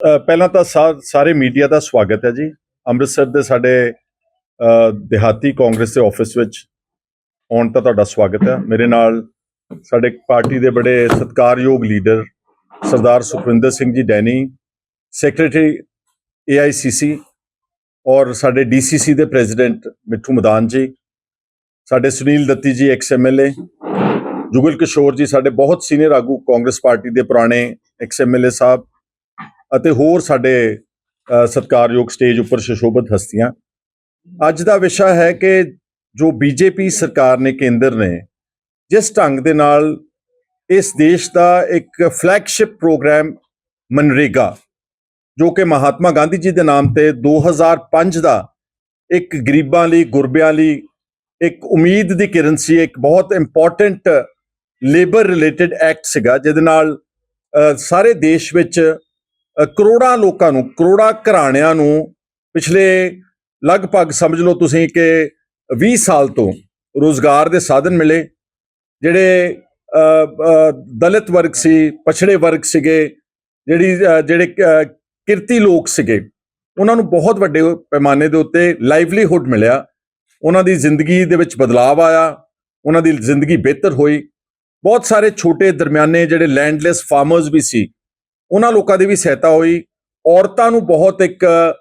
ਪਹਿਲਾਂ ਤਾਂ ਸਾ- ਸਾਰੇ ਮੀਡੀਆ ਦਾ ਸਵਾਗਤ ਹੈ ਜੀ। ਅੰਮ੍ਰਿਤਸਰ ਦੇ ਸਾਡੇ ਦਿਹਾਤੀ ਕਾਂਗਰਸ ਦੇ ਆਫਿਸ ਵਿੱਚ ਆਉਣ ਤਾਂ ਤੁਹਾਡਾ ਸਵਾਗਤ ਹੈ। ਮੇਰੇ ਨਾਲ ਸਾਡੇ ਪਾਰਟੀ ਦੇ ਬੜੇ ਸਤਿਕਾਰਯੋਗ ਲੀਡਰ ਸਰਦਾਰ Sukhwinder Singh ji Danny, secretary AICC ਔਰ ਸਾਡੇ ਡੀਸੀਸੀ ਦੇ ਪ੍ਰੈਜ਼ੀਡੈਂਟ ਮਿੱਠੂ ਮਦਾਨ ਜੀ, ਸਾਡੇ ਸੁਨੀਲ ਦੱਤੀ ਜੀ ਐਕਸ ਐਮਐਲਏ ਜੁਗਲ ਕਿਸ਼ੋਰ ਜੀ ਸਾਡੇ ਬਹੁਤ ਸੀਨੀਅਰ ਆਗੂ ਕਾਂਗਰਸ ਪਾਰਟੀ ਦੇ ਪੁਰਾਣੇ ਐਕਸ ਐਮਐਲਏ ਸਾਹਿਬ ਅਤੇ ਹੋਰ ਸਾਡੇ ਅ, ਸਤਿਕਾਰਯੋਗ ਸਟੇਜ ਉੱਪਰ ਸ਼ਸ਼ੋਭਤ ਹਸਤੀਆਂ। ਅੱਜ ਦਾ ਵਿਸ਼ਾ ਹੈ ਕਿ ਜੋ ਬੀਜੇਪੀ ਸਰਕਾਰ ਨੇ ਕੇਂਦਰ ਨੇ ਜਿਸ ਢੰਗ ਦੇ ਨਾਲ ਇਸ ਦੇਸ਼ ਦਾ ਇੱਕ ਫਲੈਗਸ਼ਿਪ ਪ੍ਰੋਗਰਾਮ ਮਨਰੇਗਾ ਜੋ ਕਿ ਮਹਾਤਮਾ ਗਾਂਧੀ ਜੀ ਦੇ ਨਾਮ ਤੇ 2005 ਦਾ ਇੱਕ ਗਰੀਬਾਂ ਲਈ ਗੁਰਬਿਆਂ ਲਈ ਇੱਕ ਉਮੀਦ ਦੀ ਕਿਰਨ ਸੀ ਇੱਕ ਬਹੁਤ ਇੰਪੋਰਟੈਂਟ ਲੇਬਰ ਰਿਲੇਟਡ ਐਕਟ ਸੀਗਾ ਜਿਹਦੇ ਨਾਲ ਸਾਰੇ ਦੇਸ਼ ਵਿੱਚ ਕਰੋੜਾਂ ਲੋਕਾਂ ਨੂੰ, ਕਰੋੜਾਂ ਘਰਾਣਿਆਂ ਨੂੰ ਪਿਛਲੇ ਲਗਭਗ ਸਮਝ ਲਓ ਤੁਸੀਂ ਕਿ 20 ਸਾਲ ਤੋਂ ਰੋਜ਼ਗਾਰ ਦੇ ਸਾਧਨ ਮਿਲੇ, ਜਿਹੜੇ ਦਲਿਤ ਵਰਗ ਸੀ, ਪਛੜੇ ਵਰਗ ਸੀਗੇ, ਜਿਹੜੀ ਜਿਹੜੇ ਕਿਰਤੀ ਲੋਕ ਸੀਗੇ, ਉਹਨਾਂ ਨੂੰ ਬਹੁਤ ਵੱਡੇ ਪੈਮਾਨੇ ਦੇ ਉੱਤੇ ਲਾਈਵਲੀਹੁੱਡ ਮਿਲਿਆ। ਉਹਨਾਂ ਦੀ ਜ਼ਿੰਦਗੀ ਦੇ ਵਿੱਚ ਬਦਲਾਅ ਆਇਆ, ਉਹਨਾਂ ਦੀ ਜ਼ਿੰਦਗੀ ਬਿਹਤਰ ਹੋਈ। ਬਹੁਤ ਸਾਰੇ ਛੋਟੇ ਦਰਮਿਆਨੇ ਜਿਹੜੇ ਲੈਂਡਲੈਸ ਫਾਰਮਰਸ ਵੀ ਸੀ ਉਹਨਾਂ ਲੋਕਾਂ ਦੀ ਵੀ ਸਹਾਇਤਾ ਹੋਈ ਔਰਤਾਂ ਨੂੰ ਬਹੁਤ ਇੱਕ ਅ,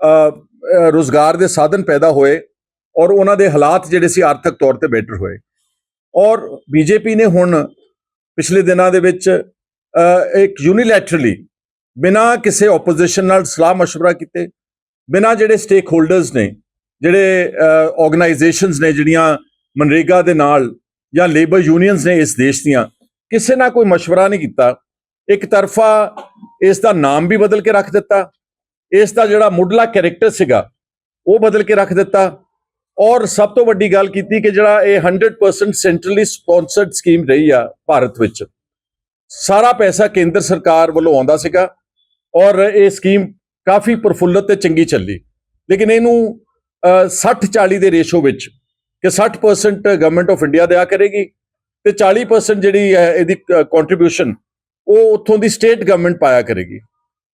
ਅ, ਰੋਜ਼ਗਾਰ ਦੇ ਸਾਧਨ ਪੈਦਾ ਹੋਏ ਔਰ ਉਹਨਾਂ ਦੇ ਹਾਲਾਤ ਜਿਹੜੇ ਸੀ ਆਰਥਿਕ ਤੌਰ ਤੇ ਬਿਹਤਰ ਹੋਏ ਔਰ ਬੀਜੇਪੀ ਨੇ ਹੁਣ ਪਿਛਲੇ ਦਿਨਾਂ ਦੇ ਵਿੱਚ ਅ, ਇੱਕ ਯੂਨੀਲੈਟਰਲੀ ਬਿਨਾਂ ਕਿਸੇ ਆਪੋਜੀਸ਼ਨ ਨਾਲ ਸਲਾਹ مشورہ ਕੀਤੇ ਬਿਨਾਂ ਜਿਹੜੇ ਸਟੇਕ ਹੋਲਡਰਸ ਨੇ ਜਿਹੜੇ ਆਰਗੇਨਾਈਜੇਸ਼ਨਸ ਨੇ ਜਿਹੜੀਆਂ ਮਨਰੇਗਾ ਦੇ ਨਾਲ ਜਾਂ ਲੇਬਰ ਯੂਨੀਅਨਸ ਨੇ ਇਸ ਦੇਸ਼ ਦੀਆਂ ਕਿਸੇ ਨਾਲ ਕੋਈ مشورہ ਨਹੀਂ ਕੀਤਾ ਇੱਕ ਤਰਫਾ ਇਸ ਦਾ ਨਾਮ ਵੀ ਬਦਲ ਕੇ ਰੱਖ ਦਿੱਤਾ, ਇਸ ਦਾ ਜਿਹੜਾ ਮੁੱਢਲਾ ਕੈਰੈਕਟਰ ਸੀਗਾ, ਉਹ ਬਦਲ ਕੇ ਰੱਖ ਦਿੱਤਾ ਔਰ ਸਭ ਤੋਂ ਵੱਡੀ ਗੱਲ ਕੀਤੀ ਕਿ ਜਿਹੜਾ ਇਹ 100% ਸੈਂਟਰਲੀ ਸਪਾਂਸਰਡ ਸਕੀਮ ਰਹੀ ਆ ਭਾਰਤ ਵਿੱਚ। ਸਾਰਾ ਪੈਸਾ ਕੇਂਦਰ ਸਰਕਾਰ ਵੱਲੋਂ ਆਉਂਦਾ ਸੀਗਾ ਔਰ ਇਹ ਸਕੀਮ ਕਾਫੀ ਪ੍ਰਫੁੱਲਤ ਤੇ ਚੰਗੀ ਚੱਲੀ। ਲੇਕਿਨ ਇਹਨੂੰ 60-40 ਦੇ ਰੇਸ਼ੋ ਵਿੱਚ ਕਿ 60% ਗਵਰਨਮੈਂਟ ਆਫ ਇੰਡੀਆ ਦਿਆ ਕਰੇਗੀ ਤੇ 40% ਜਿਹੜੀ ਹੈ, ਇਹਦੀ ਕੰਟਰੀਬਿਊਸ਼ਨ ਉਹ ਉੱਥੋਂ ਦੀ ਸਟੇਟ ਗਵਰਨਮੈਂਟ ਪਾਇਆ ਕਰੇਗੀ।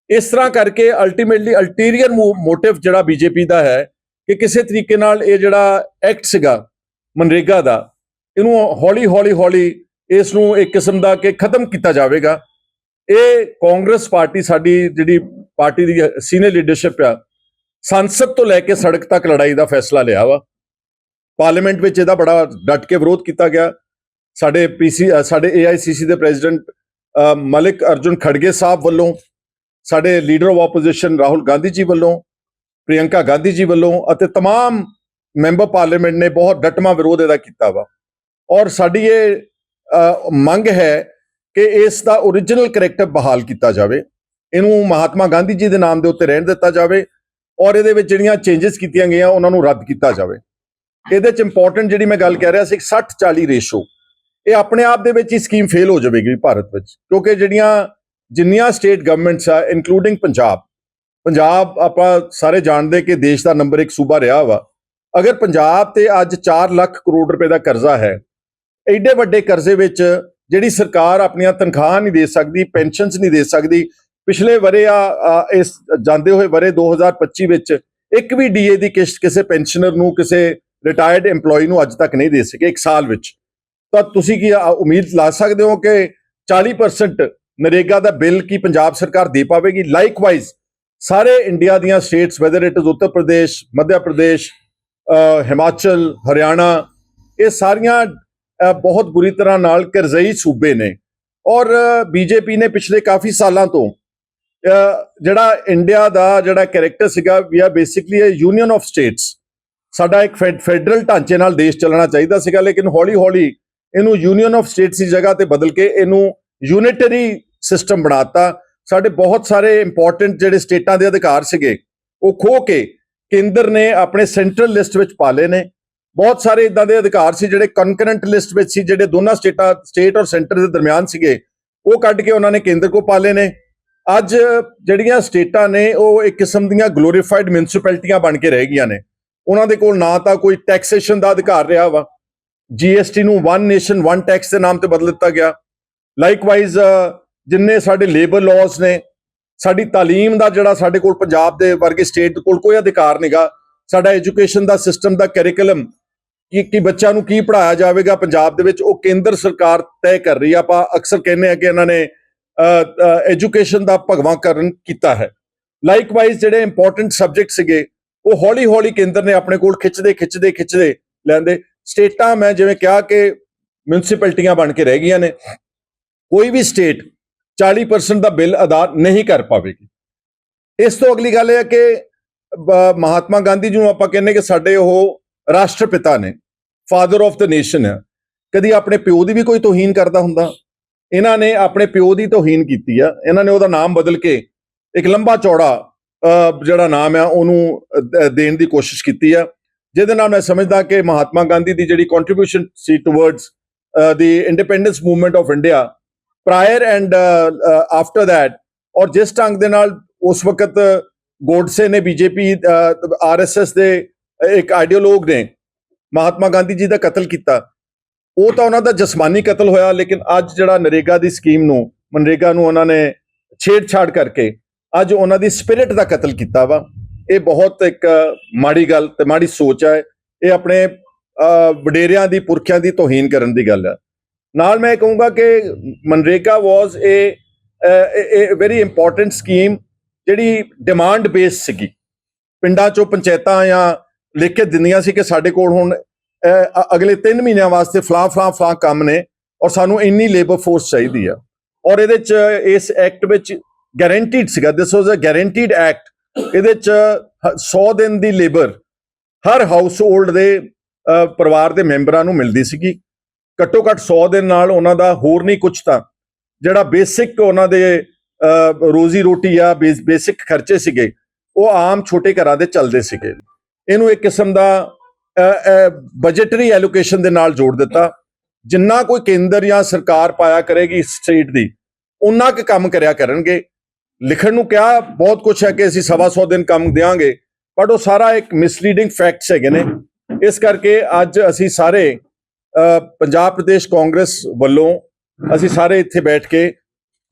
ਇਸ ਤਰ੍ਹਾਂ ਕਰਕੇ ਅਲਟੀਮੇਟਲੀ ਅਲਟੀਰੀਅਰ ਮੋਟਿਵ ਜਿਹੜਾ ਬੀਜੇਪੀ ਦਾ ਹੈ ਕਿ ਕਿਸੇ ਤਰੀਕੇ ਨਾਲ ਇਹ ਜਿਹੜਾ ਐਕਟ ਸੀਗਾ, ਮਨਰੇਗਾ ਦਾ, ਇਹਨੂੰ ਹੌਲੀ ਹੌਲੀ ਹੌਲੀ ਇਸ ਨੂੰ ਇੱਕ ਕਿਸਮ ਦਾ ਕਿ ਖਤਮ ਕੀਤਾ ਜਾਵੇਗਾ। ਇਹ ਕਾਂਗਰਸ ਪਾਰਟੀ ਸਾਡੀ ਜਿਹੜੀ ਪਾਰਟੀ ਦੀ ਸੀਨੀਅਰ ਲੀਡਰਸ਼ਿਪ ਆ, ਸੰਸਦ ਤੋਂ ਲੈ ਕੇ ਸੜਕ ਤੱਕ ਲੜਾਈ ਦਾ ਫੈਸਲਾ ਲਿਆ ਵਾ। ਪਾਰਲੀਮੈਂਟ ਵਿੱਚ ਇਹਦਾ ਬੜਾ ਡਟ ਕੇ ਵਿਰੋਧ ਕੀਤਾ ਗਿਆ। ਸਾਡੇ ਪੀਸੀ ਸਾਡੇ ਏਆਈਸੀਸੀ ਦੇ ਪ੍ਰੈਜ਼ੀਡੈਂਟ ਮਲਿਕ ਅਰਜੁਨ ਖੜਗੇ ਸਾਹਿਬ ਵੱਲੋਂ ਸਾਡੇ leader of opposition Rahul Gandhi ji ਵੱਲੋਂ ਪ੍ਰਿਯੰਕਾ ਗਾਂਧੀ ਜੀ ਵੱਲੋਂ ਅਤੇ तमाम ਮੈਂਬਰ ਪਾਰਲੀਮੈਂਟ ਨੇ ਬਹੁਤ ਡਟਮਾ ਵਿਰੋਧ ਇਹਦਾ ਕੀਤਾ ਵਾ ਔਰ ਸਾਡੀ ਇਹ ਅ, ਮੰਗ ਹੈ ਕਿ ਇਸ ਦਾ origignal ਕੈਰੈਕਟਰ ਬਹਾਲ ਕੀਤਾ ਜਾਵੇ ਇਹਨੂੰ ਮਹਾਤਮਾ ਗਾਂਧੀ ਜੀ ਦੇ ਨਾਮ ਦੇ ਉੱਤੇ ਰਹਿਣ ਦਿੱਤਾ ਜਾਵੇ ਔਰ ਇਹਦੇ ਵਿੱਚ ਜਿਹੜੀਆਂ ਚੇਂਜਸ ਕੀਤੀਆਂ ਗਈਆਂ ਉਹਨਾਂ ਨੂੰ ਰੱਦ ਕੀਤਾ ਜਾਵੇ ਇਹਦੇ ਚ ਇੰਪੋਰਟੈਂਟ ਜਿਹੜੀ ਮੈਂ ਗੱਲ ਕਹਿ ਰਿਹਾ ਸੀ 60 40 ਰੇਸ਼ੋ ਇਹ ਆਪਣੇ ਆਪ ਦੇ ਵਿੱਚ ਹੀ ਸਕੀਮ ਫੇਲ ਹੋ ਜਾਵੇਗੀ ਭਾਰਤ ਵਿੱਚ। ਕਿਉਂਕਿ ਜਿਹੜੀਆਂ ਜਿੰਨੀਆਂ ਸਟੇਟ ਗਵਰਨਮੈਂਟਸ ਆ ਇਨਕਲੂਡਿੰਗ ਪੰਜਾਬ ਪੰਜਾਬ ਆਪਾਂ ਸਾਰੇ ਜਾਣਦੇ ਕਿ ਦੇਸ਼ ਦਾ ਨੰਬਰ 1 ਸੂਬਾ ਰਿਹਾ ਵਾ। ਅਗਰ ਪੰਜਾਬ ਤੇ ਅੱਜ 4 ਲੱਖ ਕਰੋੜ ਰੁਪਏ ਦਾ ਕਰਜ਼ਾ ਹੈ, ਐਡੇ ਵੱਡੇ ਕਰਜ਼ੇ ਵਿੱਚ ਜਿਹੜੀ ਸਰਕਾਰ ਆਪਣੀਆਂ ਤਨਖਾਹਾਂ ਨਹੀਂ ਦੇ ਸਕਦੀ, ਪੈਨਸ਼ਨਸ ਨਹੀਂ ਦੇ ਸਕਦੀ, ਪਿਛਲੇ ਵਰੇ ਆ ਇਸ ਜਾਂਦੇ ਹੋਏ ਵਰੇ 2025 ਵਿੱਚ ਇੱਕ ਵੀ ਡੀਏ ਦੀ ਕਿਸ਼ਤ ਕਿਸੇ ਪੈਨਸ਼ਨਰ ਨੂੰ, ਕਿਸੇ ਰਿਟਾਇਰਡ EMPLOYE ਨੂੰ ਅੱਜ ਤੱਕ ਨਹੀਂ ਦੇ ਸਕੇ, ਇੱਕ ਸਾਲ ਵਿੱਚ। ਤਾਂ ਤੁਸੀਂ ਕੀ ਆ- ਉਮੀਦ ਲਾ ਸਕਦੇ ਹੋ ਕਿ 40% ਨਰੇਗਾ ਦਾ ਬਿੱਲ ਕੀ ਪੰਜਾਬ ਸਰਕਾਰ ਦੇ ਪਾਵੇਗੀ? ਲਾਈਕਵਾਈਜ਼ ਸਾਰੇ ਇੰਡੀਆ ਦੀਆਂ status whether it is Uttar Pradesh Madhya Pradesh Himachal, Haryana, ਇਹ ਸਾਰੀਆਂ ਬਹੁਤ ਬੁਰੀ ਤਰ੍ਹਾਂ ਨਾਲ ਕਰਜ਼ਈ ਸੂਬੇ ਨੇ। ਔਰ ਬੀਜੇਪੀ ਨੇ ਪਿਛਲੇ ਕਾਫੀ ਸਾਲਾਂ ਤੋਂ ਜਿਹੜਾ ਇੰਡੀਆ ਦਾ ਜਿਹੜਾ ਕੈਰੈਕਟਰ ਸੀਗਾ ਵੀ ਆ basically uh union of states ਸਾਡਾ ਇੱਕ ਫੈਡਰਲ ਢਾਂਚੇ ਨਾਲ ਦੇਸ਼ ਚੱਲਣਾ ਚਾਹੀਦਾ ਸੀਗਾ, ਲੇਕਿਨ ਹੌਲੀ-ਹੌਲੀ ਇਹਨੂੰ ਯੂਨੀਅਨ ਆਫ ਸਟੇਟਸ ਦੀ ਜਗ੍ਹਾ ਤੇ ਬਦਲ ਕੇ ਇਹਨੂੰ ਯੂਨਿਟਰੀ ਸਿਸਟਮ ਬਣਾਤਾ ਸਾਡੇ ਬਹੁਤ ਸਾਰੇ ਇੰਪੋਰਟੈਂਟ ਜਿਹੜੇ ਸਟੇਟਾਂ ਦੇ ਅਧਿਕਾਰ ਸੀਗੇ, ਉਹ ਖੋ ਕੇ ਕੇਂਦਰ ਨੇ ਆਪਣੇ ਸੈਂਟਰਲ ਲਿਸਟ ਵਿੱਚ ਪਾ ਲਏ ਨੇ। ਬਹੁਤ ਸਾਰੇ ਇਦਾਂ ਦੇ ਅਧਿਕਾਰ ਸੀ ਜਿਹੜੇ ਕਨਕਰੈਂਟ ਲਿਸਟ ਵਿੱਚ ਸੀ, ਜਿਹੜੇ ਦੋਨਾਂ ਸਟੇਟਾਂ ਸਟੇਟ ਔਰ ਸੈਂਟਰ ਦੇ ਦਰਮਿਆਨ ਸੀਗੇ, ਉਹ ਕੱਢ ਕੇ ਉਹਨਾਂ ਨੇ ਕੇਂਦਰ ਕੋ ਪਾ ਲਏ ਨੇ। ਅੱਜ ਜਿਹੜੀਆਂ ਸਟੇਟਾਂ ਨੇ, ਉਹ ਇੱਕ ਕਿਸਮ ਦੀਆਂ ਗਲੋਰੀਫਾਈਡ ਮਿਊਨਿਸਪੈਲਿਟੀਆਂ ਬਣ ਕੇ ਰਹਿ ਗਈਆਂ ਨੇ। ਉਹਨਾਂ ਦੇ ਕੋਲ ਨਾ ਤਾਂ ਕੋਈ ਟੈਕਸੇਸ਼ਨ ਦਾ ਅਧਿਕਾਰ ਰਿਹਾ ਵਾ ਜੀਐਸਟੀ ਨੂੰ ਵਨ ਨੇਸ਼ਨ ਵਨ ਟੈਕਸ ਦੇ ਨਾਮ ਤੇ ਬਦਲ ਦਿੱਤਾ ਗਿਆ। ਲਾਈਕਵਾਈਜ਼ ਜਿੰਨੇ ਸਾਡੇ ਲੇਬਰ ਲਾਜ਼ ਨੇ, ਸਾਡੀ ਤਾਲੀਮ ਦਾ ਜਿਹੜਾ ਸਾਡੇ ਕੋਲ ਪੰਜਾਬ ਦੇ ਵਰਗੇ ਸਟੇਟ ਕੋਲ ਕੋਈ ਅਧਿਕਾਰ ਨਹੀਂਗਾ ਸਾਡਾ ਐਜੂਕੇਸ਼ਨ ਦਾ ਸਿਸਟਮ ਦਾ ਕਰਿਕੂਲਮ ਕਿ ਕਿ ਬੱਚਿਆਂ ਨੂੰ ਕੀ ਪੜਾਇਆ ਜਾਵੇਗਾ ਪੰਜਾਬ ਦੇ ਵਿੱਚ, ਉਹ ਕੇਂਦਰ ਸਰਕਾਰ ਤੈਅ ਕਰ ਰਹੀ ਆ। ਆਪਾਂ ਅਕਸਰ ਕਹਿੰਦੇ ਆ ਕਿ ਇਹਨਾਂ ਨੇ ਐਜੂਕੇਸ਼ਨ ਦਾ ਭਗਵਾਂਕਰਨ ਕੀਤਾ ਹੈ। ਲਾਈਕਵਾਈਜ਼ ਜਿਹੜੇ ਇੰਪੋਰਟੈਂਟ ਸਬਜੈਕਟ ਸੀਗੇ, ਉਹ ਹੌਲੀ ਹੌਲੀ ਕੇਂਦਰ ਨੇ ਆਪਣੇ ਕੋਲ ਖਿੱਚਦੇ ਖਿੱਚਦੇ ਖਿੱਚਦੇ ਲੈਂਦੇ। ਸਟੇਟਾਂ ਮੈਂ ਜਿਵੇਂ ਕਿਹਾ ਕਿ ਮਿਊਨਿਸਪੈਲਿਟੀਆਂ ਬਣ ਕੇ ਰਹਿ ਗਈਆਂ ਨੇ, ਕੋਈ ਵੀ ਸਟੇਟ 40% ਦਾ ਬਿੱਲ ਅਦਾ ਨਹੀਂ ਕਰ ਪਾਵੇਗੀ। ਇਸ ਤੋਂ ਅਗਲੀ ਗੱਲ ਇਹ ਹੈ ਕਿ ਬ- ਮਹਾਤਮਾ ਗਾਂਧੀ ਜੀ ਨੂੰ ਆਪਾਂ ਕਹਿੰਦੇ ਕਿ ਸਾਡੇ ਉਹ ਰਾਸ਼ਟਰਪਿਤਾ ਨੇ ਫਾਦਰ ਆਫ ਦ ਨੇਸ਼ਨ ਹੈ ਕਦੀ ਆਪਣੇ ਪਿਓ ਦੀ ਵੀ ਕੋਈ ਤੋਹੀਨ ਕਰਦਾ ਹੁੰਦਾ? ਇਹਨਾਂ ਨੇ ਆਪਣੇ ਪਿਓ ਦੀ ਤੋਹੀਨ ਕੀਤੀ ਆ। ਇਹਨਾਂ ਨੇ ਉਹਦਾ ਨਾਮ ਬਦਲ ਕੇ ਇੱਕ ਲੰਬਾ ਚੌੜਾ ਜਿਹੜਾ ਨਾਮ ਆ, ਉਹਨੂੰ ਦੇਣ ਦੀ ਕੋਸ਼ਿਸ਼ ਕੀਤੀ ਆ। ਜਿਹਦੇ ਨਾਲ ਮੈਂ ਸਮਝਦਾ ਕਿ ਮਹਾਤਮਾ ਗਾਂਧੀ ਦੀ ਜਿਹੜੀ contribution C towards the independence movement of India prior and after that ਔਰ ਜਿਸ ਢੰਗ ਦੇ ਨਾਲ ਉਸ ਵਕਤ ਗੋਡਸੇ ਨੇ ਬੀਜੇਪੀ ਆਰਐਸਐਸ ਦੇ ਇੱਕ ਆਈਡੀਓਲੋਗ ਨੇ, ਮਹਾਤਮਾ ਗਾਂਧੀ ਜੀ ਦਾ ਕਤਲ ਕੀਤਾ। ਉਹ ਤਾਂ ਉਹਨਾਂ ਦਾ ਜਸਮਾਨੀ ਕਤਲ ਹੋਇਆ, ਲੇਕਿਨ ਅੱਜ ਜਿਹੜਾ ਨਰੇਗਾ ਦੀ ਸਕੀਮ ਨੂੰ, ਮਨਰੇਗਾ ਨੂੰ ਉਹਨਾਂ ਨੇ ਛੇੜਛਾੜ ਕਰਕੇ, ਅੱਜ ਉਹਨਾਂ ਦੀ ਸਪਿਰਿਟ ਦਾ ਕਤਲ ਕੀਤਾ ਵਾ। ਇਹ ਬਹੁਤ ਇੱਕ ਮਾੜੀ ਗੱਲ ਤੇ ਮਾੜੀ ਸੋਚ ਹੈ ਇਹ ਆਪਣੇ ਵਡੇਰਿਆਂ ਦੀ, ਪੁਰਖਿਆਂ ਦੀ ਤੋਹੀਨ ਕਰਨ ਦੀ ਗੱਲ ਹੈ ਨਾਲ ਮੈਂ ਕਹੂੰਗਾ ਕਿ MNREGA was a very important scheme ਜਿਹੜੀ ਡਿਮਾਂਡ ਬੇਸ ਸੀਗੀ। ਪਿੰਡਾਂ ਚੋਂ ਪੰਚਾਇਤਾਂ ਜਾਂ ਲਿਖ ਕੇ ਦਿੰਦੀਆਂ ਸੀ ਕਿ ਸਾਡੇ ਕੋਲ ਹੁਣ ਅਗਲੇ 3 ਮਹੀਨਿਆਂ ਵਾਸਤੇ ਫਲਾਂ ਫਲਾਂ ਫਲਾਂ ਕੰਮ ਨੇ ਔਰ ਸਾਨੂੰ ਇੰਨੀ ਲੇਬਰ ਫੋਰਸ ਚਾਹੀਦੀ ਆ। ਔਰ ਇਹਦੇ ਚ, ਇਸ ਐਕਟ ਵਿੱਚ ਗਾਰੰਟੀਡ ਸੀਗਾ। ਦਿਸ ਵਾਸ ਅ ਗਾਰੰਟੀਡ ਐਕਟ ਇਹਦੇ ਚ ਹ- 100 ਦਿਨ ਦੀ ਲੇਬਰ ਹਰ ਹਾਊਸ ਹੋਲਡ ਦੇ ਪਰਿਵਾਰ ਦੇ ਮੈਂਬਰਾਂ ਨੂੰ ਮਿਲਦੀ ਸੀਗੀ। ਘੱਟੋ ਘੱਟ 100 ਦਿਨ ਨਾਲ ਉਹਨਾਂ ਦਾ ਹੋਰ ਨਹੀਂ ਕੁਝ ਤਾਂ। ਜਿਹੜਾ ਬੇਸਿਕ ਉਹਨਾਂ ਦੇ ਰੋਜ਼ੀ ਰੋਟੀ ਆ ਬੇਸਿਕ ਖਰਚੇ ਸੀਗੇ, ਉਹ ਆਮ ਛੋਟੇ ਘਰਾਂ ਦੇ ਚੱਲਦੇ ਸੀਗੇ। ਇਹਨੂੰ ਇੱਕ ਕਿਸਮ ਦਾ ਬਜਟਰੀ ਐਲੋਕੇਸ਼ਨ ਦੇ ਨਾਲ ਜੋੜ ਦਿੱਤਾ। ਜਿੰਨਾ ਕੋਈ ਕੇਂਦਰ ਜਾਂ ਸਰਕਾਰ ਪਾਇਆ ਕਰੇਗੀ ਸਟੇਟ ਦੀ ਉਨਾ ਕੁ ਕੰਮ ਕਰਿਆ ਕਰਨਗੇ। ਲਿਖਣ ਨੂੰ ਕਿਹਾ ਬਹੁਤ ਕੁਝ ਹੈ ਕਿ ਅਸੀਂ ਸਵਾ ਸੌ ਦਿਨ ਕੰਮ ਦੇਵਾਂਗੇ ਬਟ ਉਹ ਸਾਰਾ ਇੱਕ ਮਿਸਲੀਡਿੰਗ ਫੈਕਟਸ ਹੈਗੇ ਨੇ ਇਸ ਕਰਕੇ ਅੱਜ ਅਸੀਂ ਸਾਰੇ ਅਹ, ਪੰਜਾਬ ਪ੍ਰਦੇਸ਼ ਕਾਂਗਰਸ ਵੱਲੋਂ ਅਸੀਂ ਸਾਰੇ ਇੱਥੇ ਬੈਠ ਕੇ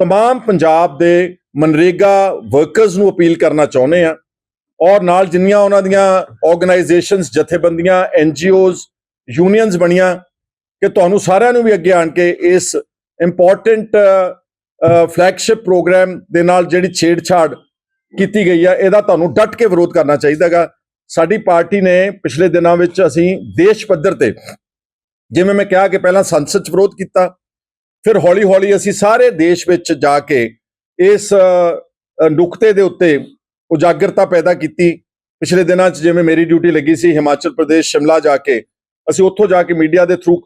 तमाम ਪੰਜਾਬ ਦੇ ਮਨਰੇਗਾ ਵਰਕਰਸ ਨੂੰ ਅਪੀਲ ਕਰਨਾ ਚਾਹੁੰਦੇ ਆ ਔਰ ਨਾਲ ਜਿੰਨੀਆਂ ਉਹਨਾਂ ਦੀਆਂ ਆਰਗੇਨਾਈਜੇਸ਼ਨਸ ਜਥੇਬੰਦੀਆਂ ਐਨਜੀਓਜ਼ ਯੂਨੀਅਨਸ ਬਣੀਆਂ ਕਿ ਤੁਹਾਨੂੰ ਸਾਰਿਆਂ ਨੂੰ ਵੀ ਅੱਗੇ ਆਣ ਕੇ ਇਸ ਇੰਪੋਰਟੈਂਟ ਫਲੈਗਸ਼ਿਪ ਪ੍ਰੋਗਰਾਮ ਦੇ ਨਾਲ ਜਿਹੜੀ ਛੇੜਛਾੜ ਕੀਤੀ ਗਈ ਹੈ ਇਹਦਾ ਤੁਹਾਨੂੰ ਡਟ ਕੇ ਵਿਰੋਧ ਕਰਨਾ ਚਾਹੀਦਾਗਾ ਸਾਡੀ ਪਾਰਟੀ ਨੇ ਪਿਛਲੇ ਦਿਨਾਂ ਵਿੱਚ ਅਸੀਂ ਦੇਸ਼ ਪੱਧਰ ਤੇ ਜਿਵੇਂ ਮੈਂ ਕਿਹਾ ਕਿ ਪਹਿਲਾਂ ਸੰਸਦ 'ਚ ਵਿਰੋਧ ਕੀਤਾ, ਫਿਰ ਹੌਲੀ-ਹੌਲੀ ਅਸੀਂ ਸਾਰੇ ਦੇਸ਼ ਵਿੱਚ ਜਾ ਕੇ ਇਸ ਨੁਕਤੇ ਦੇ ਉੱਤੇ ਉਜਾਗਰਤਾ ਪੈਦਾ ਕੀਤੀ। ਪਿਛਲੇ ਦਿਨਾਂ 'ਚ ਜਿਵੇਂ ਮੇਰੀ ਡਿਊਟੀ ਲੱਗੀ ਸੀ ਹਿਮਾਚਲ ਪ੍ਰਦੇਸ਼ ਸ਼ਿਮਲਾ ਜਾ ਕੇ, ਅਸੀਂ ਉੱਥੋਂ ਜਾ ਕੇ ਮੀਡੀਆ ਦੇ ਥਰੂ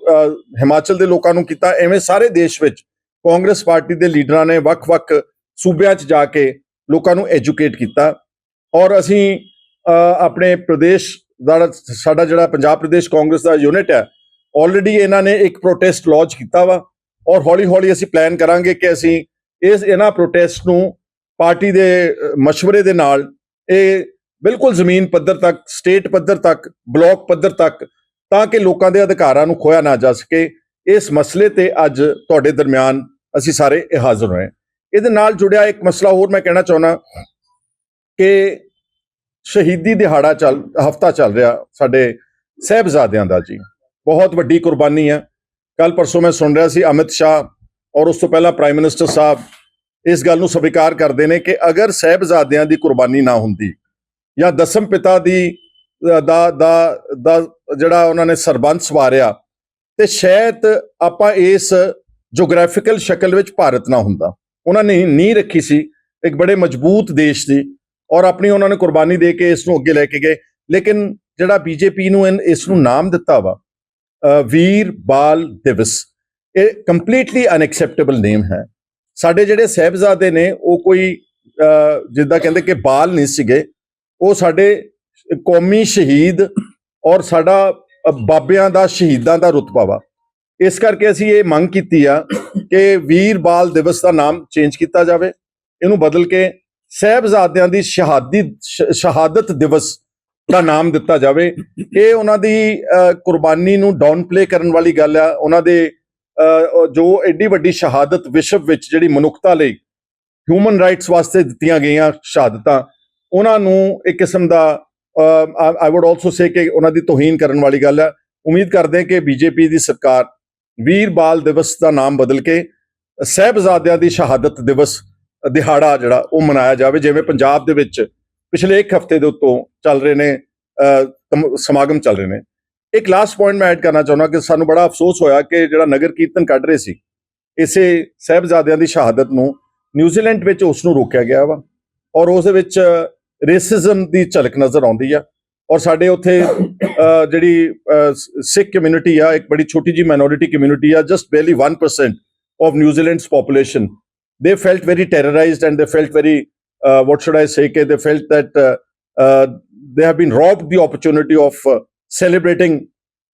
ਹਿਮਾਚਲ ਦੇ ਲੋਕਾਂ ਨੂੰ ਕੀਤਾ, ਐਵੇਂ ਸਾਰੇ ਦੇਸ਼ ਵਿੱਚ ਕਾਂਗਰਸ ਪਾਰਟੀ ਦੇ ਲੀਡਰਾਂ ਨੇ ਵੱਖ-ਵੱਖ ਸੂਬਿਆਂ 'ਚ ਜਾ ਕੇ ਲੋਕਾਂ ਨੂੰ ਐਜੂਕੇਟ ਕੀਤਾ। ਔਰ ਅਸੀਂ ਆਪਣੇ ਪ੍ਰਦੇਸ਼ ਦਾ ਸਾਡਾ ਜਿਹੜਾ ਪੰਜਾਬ ਪ੍ਰਦੇਸ਼ ਕਾਂਗਰਸ ਦਾ ਯੂਨਿਟ ਹੈ ਆਲਰੇਡੀ ਇਹਨਾਂ ਨੇ ਇੱਕ ਪ੍ਰੋਟੈਸਟ ਲਾਂਚ ਕੀਤਾ ਵਾ। ਔਰ ਹੌਲੀ-ਹੌਲੀ ਅਸੀਂ ਪਲਾਨ ਕਰਾਂਗੇ ਕਿ ਅਸੀਂ ਇਸ ਇਹਨਾਂ ਪ੍ਰੋਟੈਸਟ ਨੂੰ ਪਾਰਟੀ ਦੇ ਅ, ਮਸ਼ਵਰੇ ਦੇ ਨਾਲ ਇਹ ਬਿਲਕੁਲ ਜ਼ਮੀਨ ਪੱਧਰ ਤੱਕ ਸਟੇਟ ਪੱਧਰ ਤੱਕ ਬਲਾਕ ਪੱਧਰ ਤੱਕ ਤਾਂ ਕਿ ਲੋਕਾਂ ਦੇ ਅਧਿਕਾਰਾਂ ਨੂੰ ਖੋਇਆ ਨਾ ਜਾ ਸਕੇ। ਇਸ ਮਸਲੇ ਤੇ ਅੱਜ ਤੁਹਾਡੇ ਦਰਮਿਆਨ ਅਸੀਂ ਸਾਰੇ ਇਹ ਹਾਜ਼ਰ ਹੋਏ ਹਾਂ। ਇਹਦੇ ਨਾਲ ਜੁੜਿਆ ਇੱਕ ਮਸਲਾ ਹੋਰ ਮੈਂ ਕਹਿਣਾ ਚਾਹੁੰਦਾ ਕਿ ਸ਼ਹੀਦੀ ਦਿਹਾੜਾ ਚੱਲ, ਹਫਤਾ ਚੱਲ ਰਿਹਾ ਸਾਡੇ ਸਹਿਬਜ਼ਾਦਿਆਂ ਦਾ ਜੀ ਬਹੁਤ ਵੱਡੀ ਕੁਰਬਾਨੀ ਹੈ ਕੱਲ ਪਰਸੋਂ ਮੈਂ ਸੁਣ ਰਿਹਾ ਸੀ ਅਮਿਤ ਸ਼ਾਹ ਔਰ ਉਸ ਤੋਂ ਪਹਿਲਾਂ ਪ੍ਰਾਈਮ ਮਿਨਿਸਟਰ ਸਾਹਿਬ ਇਸ ਗੱਲ ਨੂੰ ਸਵੀਕਾਰ ਕਰਦੇ ਨੇ ਕਿ ਅਗਰ ਸਹਿਬਜ਼ਾਦਿਆਂ ਦੀ ਕੁਰਬਾਨੀ ਨਾ ਹੁੰਦੀ ਜਾਂ ਦਸਮ ਪਿਤਾ ਦੀ ਦਾ ਦਾ ਦਾ ਜਿਹੜਾ ਉਹਨਾਂ ਨੇ ਸਰਬੰਸ ਵਾਰਿਆ ਤੇ ਸ਼ਾਇਦ ਆਪਾਂ ਇਸ ਜੀਓਗ੍ਰਾਫੀਕਲ ਸ਼ਕਲ ਵਿੱਚ ਭਾਰਤ ਨਾ ਹੁੰਦਾ। ਉਹਨਾਂ ਨੇ ਨੀਂਹ ਰੱਖੀ ਸੀ, ਇੱਕ ਬੜੇ ਮਜ਼ਬੂਤ ਦੇਸ਼ ਦੀ ਔਰ ਆਪਣੀ ਉਹਨਾਂ ਨੇ ਕੁਰਬਾਨੀ ਦੇ ਕੇ ਇਸ ਨੂੰ ਅੱਗੇ ਲੈ ਕੇ ਗਏ। ਲੇਕਿਨ ਜਿਹੜਾ ਬੀਜੇਪੀ ਨੂੰ ਇਨ- ਇਸ ਨੂੰ ਨਾਮ ਦਿੱਤਾ ਵਾ ਵੀਰ ਬਾਲ ਦਿਵਸ, ਇਹ ਕੰਪਲੀਟਲੀ ਅਨਐਕਸੈਪਟੇਬਲ ਨੇਮ ਹੈ। ਸਾਡੇ ਜਿਹੜੇ ਸਹਿਬਜ਼ਾਦੇ ਨੇ, ਉਹ ਕੋਈ ਜਿੱਦਾਂ ਕਹਿੰਦੇ ਕਿ ਬਾਲ ਨਹੀਂ ਸੀਗੇ, ਉਹ ਸਾਡੇ ਕੌਮੀ ਸ਼ਹੀਦ ਔਰ ਸਾਡਾ ਬਾਬਿਆਂ ਦਾ, ਸ਼ਹੀਦਾਂ ਦਾ ਰੁਤਬਾ ਵਾ। ਇਸ ਕਰਕੇ ਅਸੀਂ ਇਹ ਮੰਗ ਕੀਤੀ ਆ ਕਿ ਵੀਰ ਬਾਲ ਦਿਵਸ ਦਾ ਨਾਮ ਚੇਂਜ ਕੀਤਾ ਜਾਵੇ। ਇਹਨੂੰ ਬਦਲ ਕੇ ਸਹਿਬਜ਼ਾਦਿਆਂ ਦੀ ਸ਼ਹਾਦੀ ਸ਼ਹਾਦਤ ਦਿਵਸ ਦਾ ਨਾਮ ਦਿੱਤਾ ਜਾਵੇ। ਇਹ ਉਹਨਾਂ ਦੀ ਕੁਰਬਾਨੀ ਨੂੰ ਡਾਊਨ ਪਲੇ ਕਰਨ ਵਾਲੀ ਗੱਲ ਆ। ਉਹਨਾਂ ਦੇ ਜੋ ਐਡੀ ਵੱਡੀ ਸ਼ਹਾਦਤ ਵਿਸ਼ਵ ਵਿੱਚ ਜਿਹੜੀ ਮਨੁੱਖਤਾ ਲਈ ਹਿਊਮਨ ਰਾਈਟਸ ਵਾਸਤੇ ਦਿੱਤੀਆਂ ਗਈਆਂ ਸ਼ਹਾਦਤਾਂ, ਉਹਨਾਂ ਨੂੰ ਇੱਕ ਕਿਸਮ ਦਾ ਆਈ ਊਡ ਆਲਸੋ ਸੇ ਕਿ ਉਹਨਾਂ ਦੀ ਤੋਹੀਨ ਕਰਨ ਵਾਲੀ ਗੱਲ ਹੈ ਉਮੀਦ ਕਰਦੇ ਹਾਂ ਕਿ ਬੀਜੇਪੀ ਦੀ ਸਰਕਾਰ ਵੀਰ ਬਾਲ ਦਿਵਸ ਦਾ ਨਾਮ ਬਦਲ ਕੇ ਸਹਿਬਜ਼ਾਦਿਆਂ ਦੀ ਸ਼ਹਾਦਤ ਦਿਵਸ ਦਿਹਾੜਾ ਜਿਹੜਾ ਉਹ ਮਨਾਇਆ ਜਾਵੇ ਜਿਵੇਂ ਪੰਜਾਬ ਦੇ ਵਿੱਚ ਪਿਛਲੇ ਇੱਕ ਹਫ਼ਤੇ ਦੇ ਉੱਤੋਂ ਚੱਲ ਰਹੇ ਨੇ ਅਹ, ਸਮਾਗਮ ਚੱਲ ਰਹੇ ਨੇ। ਇੱਕ ਲਾਸਟ ਪੁਆਇੰਟ ਮੈਂ ਐਡ ਕਰਨਾ ਚਾਹੁੰਦਾ ਕਿ ਸਾਨੂੰ ਬੜਾ ਅਫਸੋਸ ਹੋਇਆ ਕਿ ਜਿਹੜਾ ਨਗਰ ਕੀਰਤਨ ਕੱਢ ਰਹੇ ਸੀ ਇਸੇ ਸਹਿਬਜ਼ਾਦਿਆਂ ਦੀ ਸ਼ਹਾਦਤ ਨੂੰ ਨਿਊਜ਼ੀਲੈਂਡ ਵਿੱਚ ਉਸ ਨੂੰ ਰੋਕਿਆ ਗਿਆ ਵਾ ਔਰ ਉਸ ਦੇ ਵਿੱਚ ਰੇਸਿਜ਼ਮ ਦੀ ਝਲਕ ਨਜ਼ਰ ਆਉਂਦੀ ਆ। ਔਰ ਸਾਡੇ ਉੱਥੇ ਜਿਹੜੀ ਸਿੱਖ ਕਮਿਊਨਿਟੀ ਆ ਇੱਕ ਬੜੀ ਛੋਟੀ ਜੀ ਮਾਈਨੋਰਿਟੀ ਕਮਿਊਨਿਟੀ ਆ just barely 1% of New Zealand's population they felt very terrorised and they felt very what should I say, K, they felt that uh, uh, they have been robbed the opportunity of uh, celebrating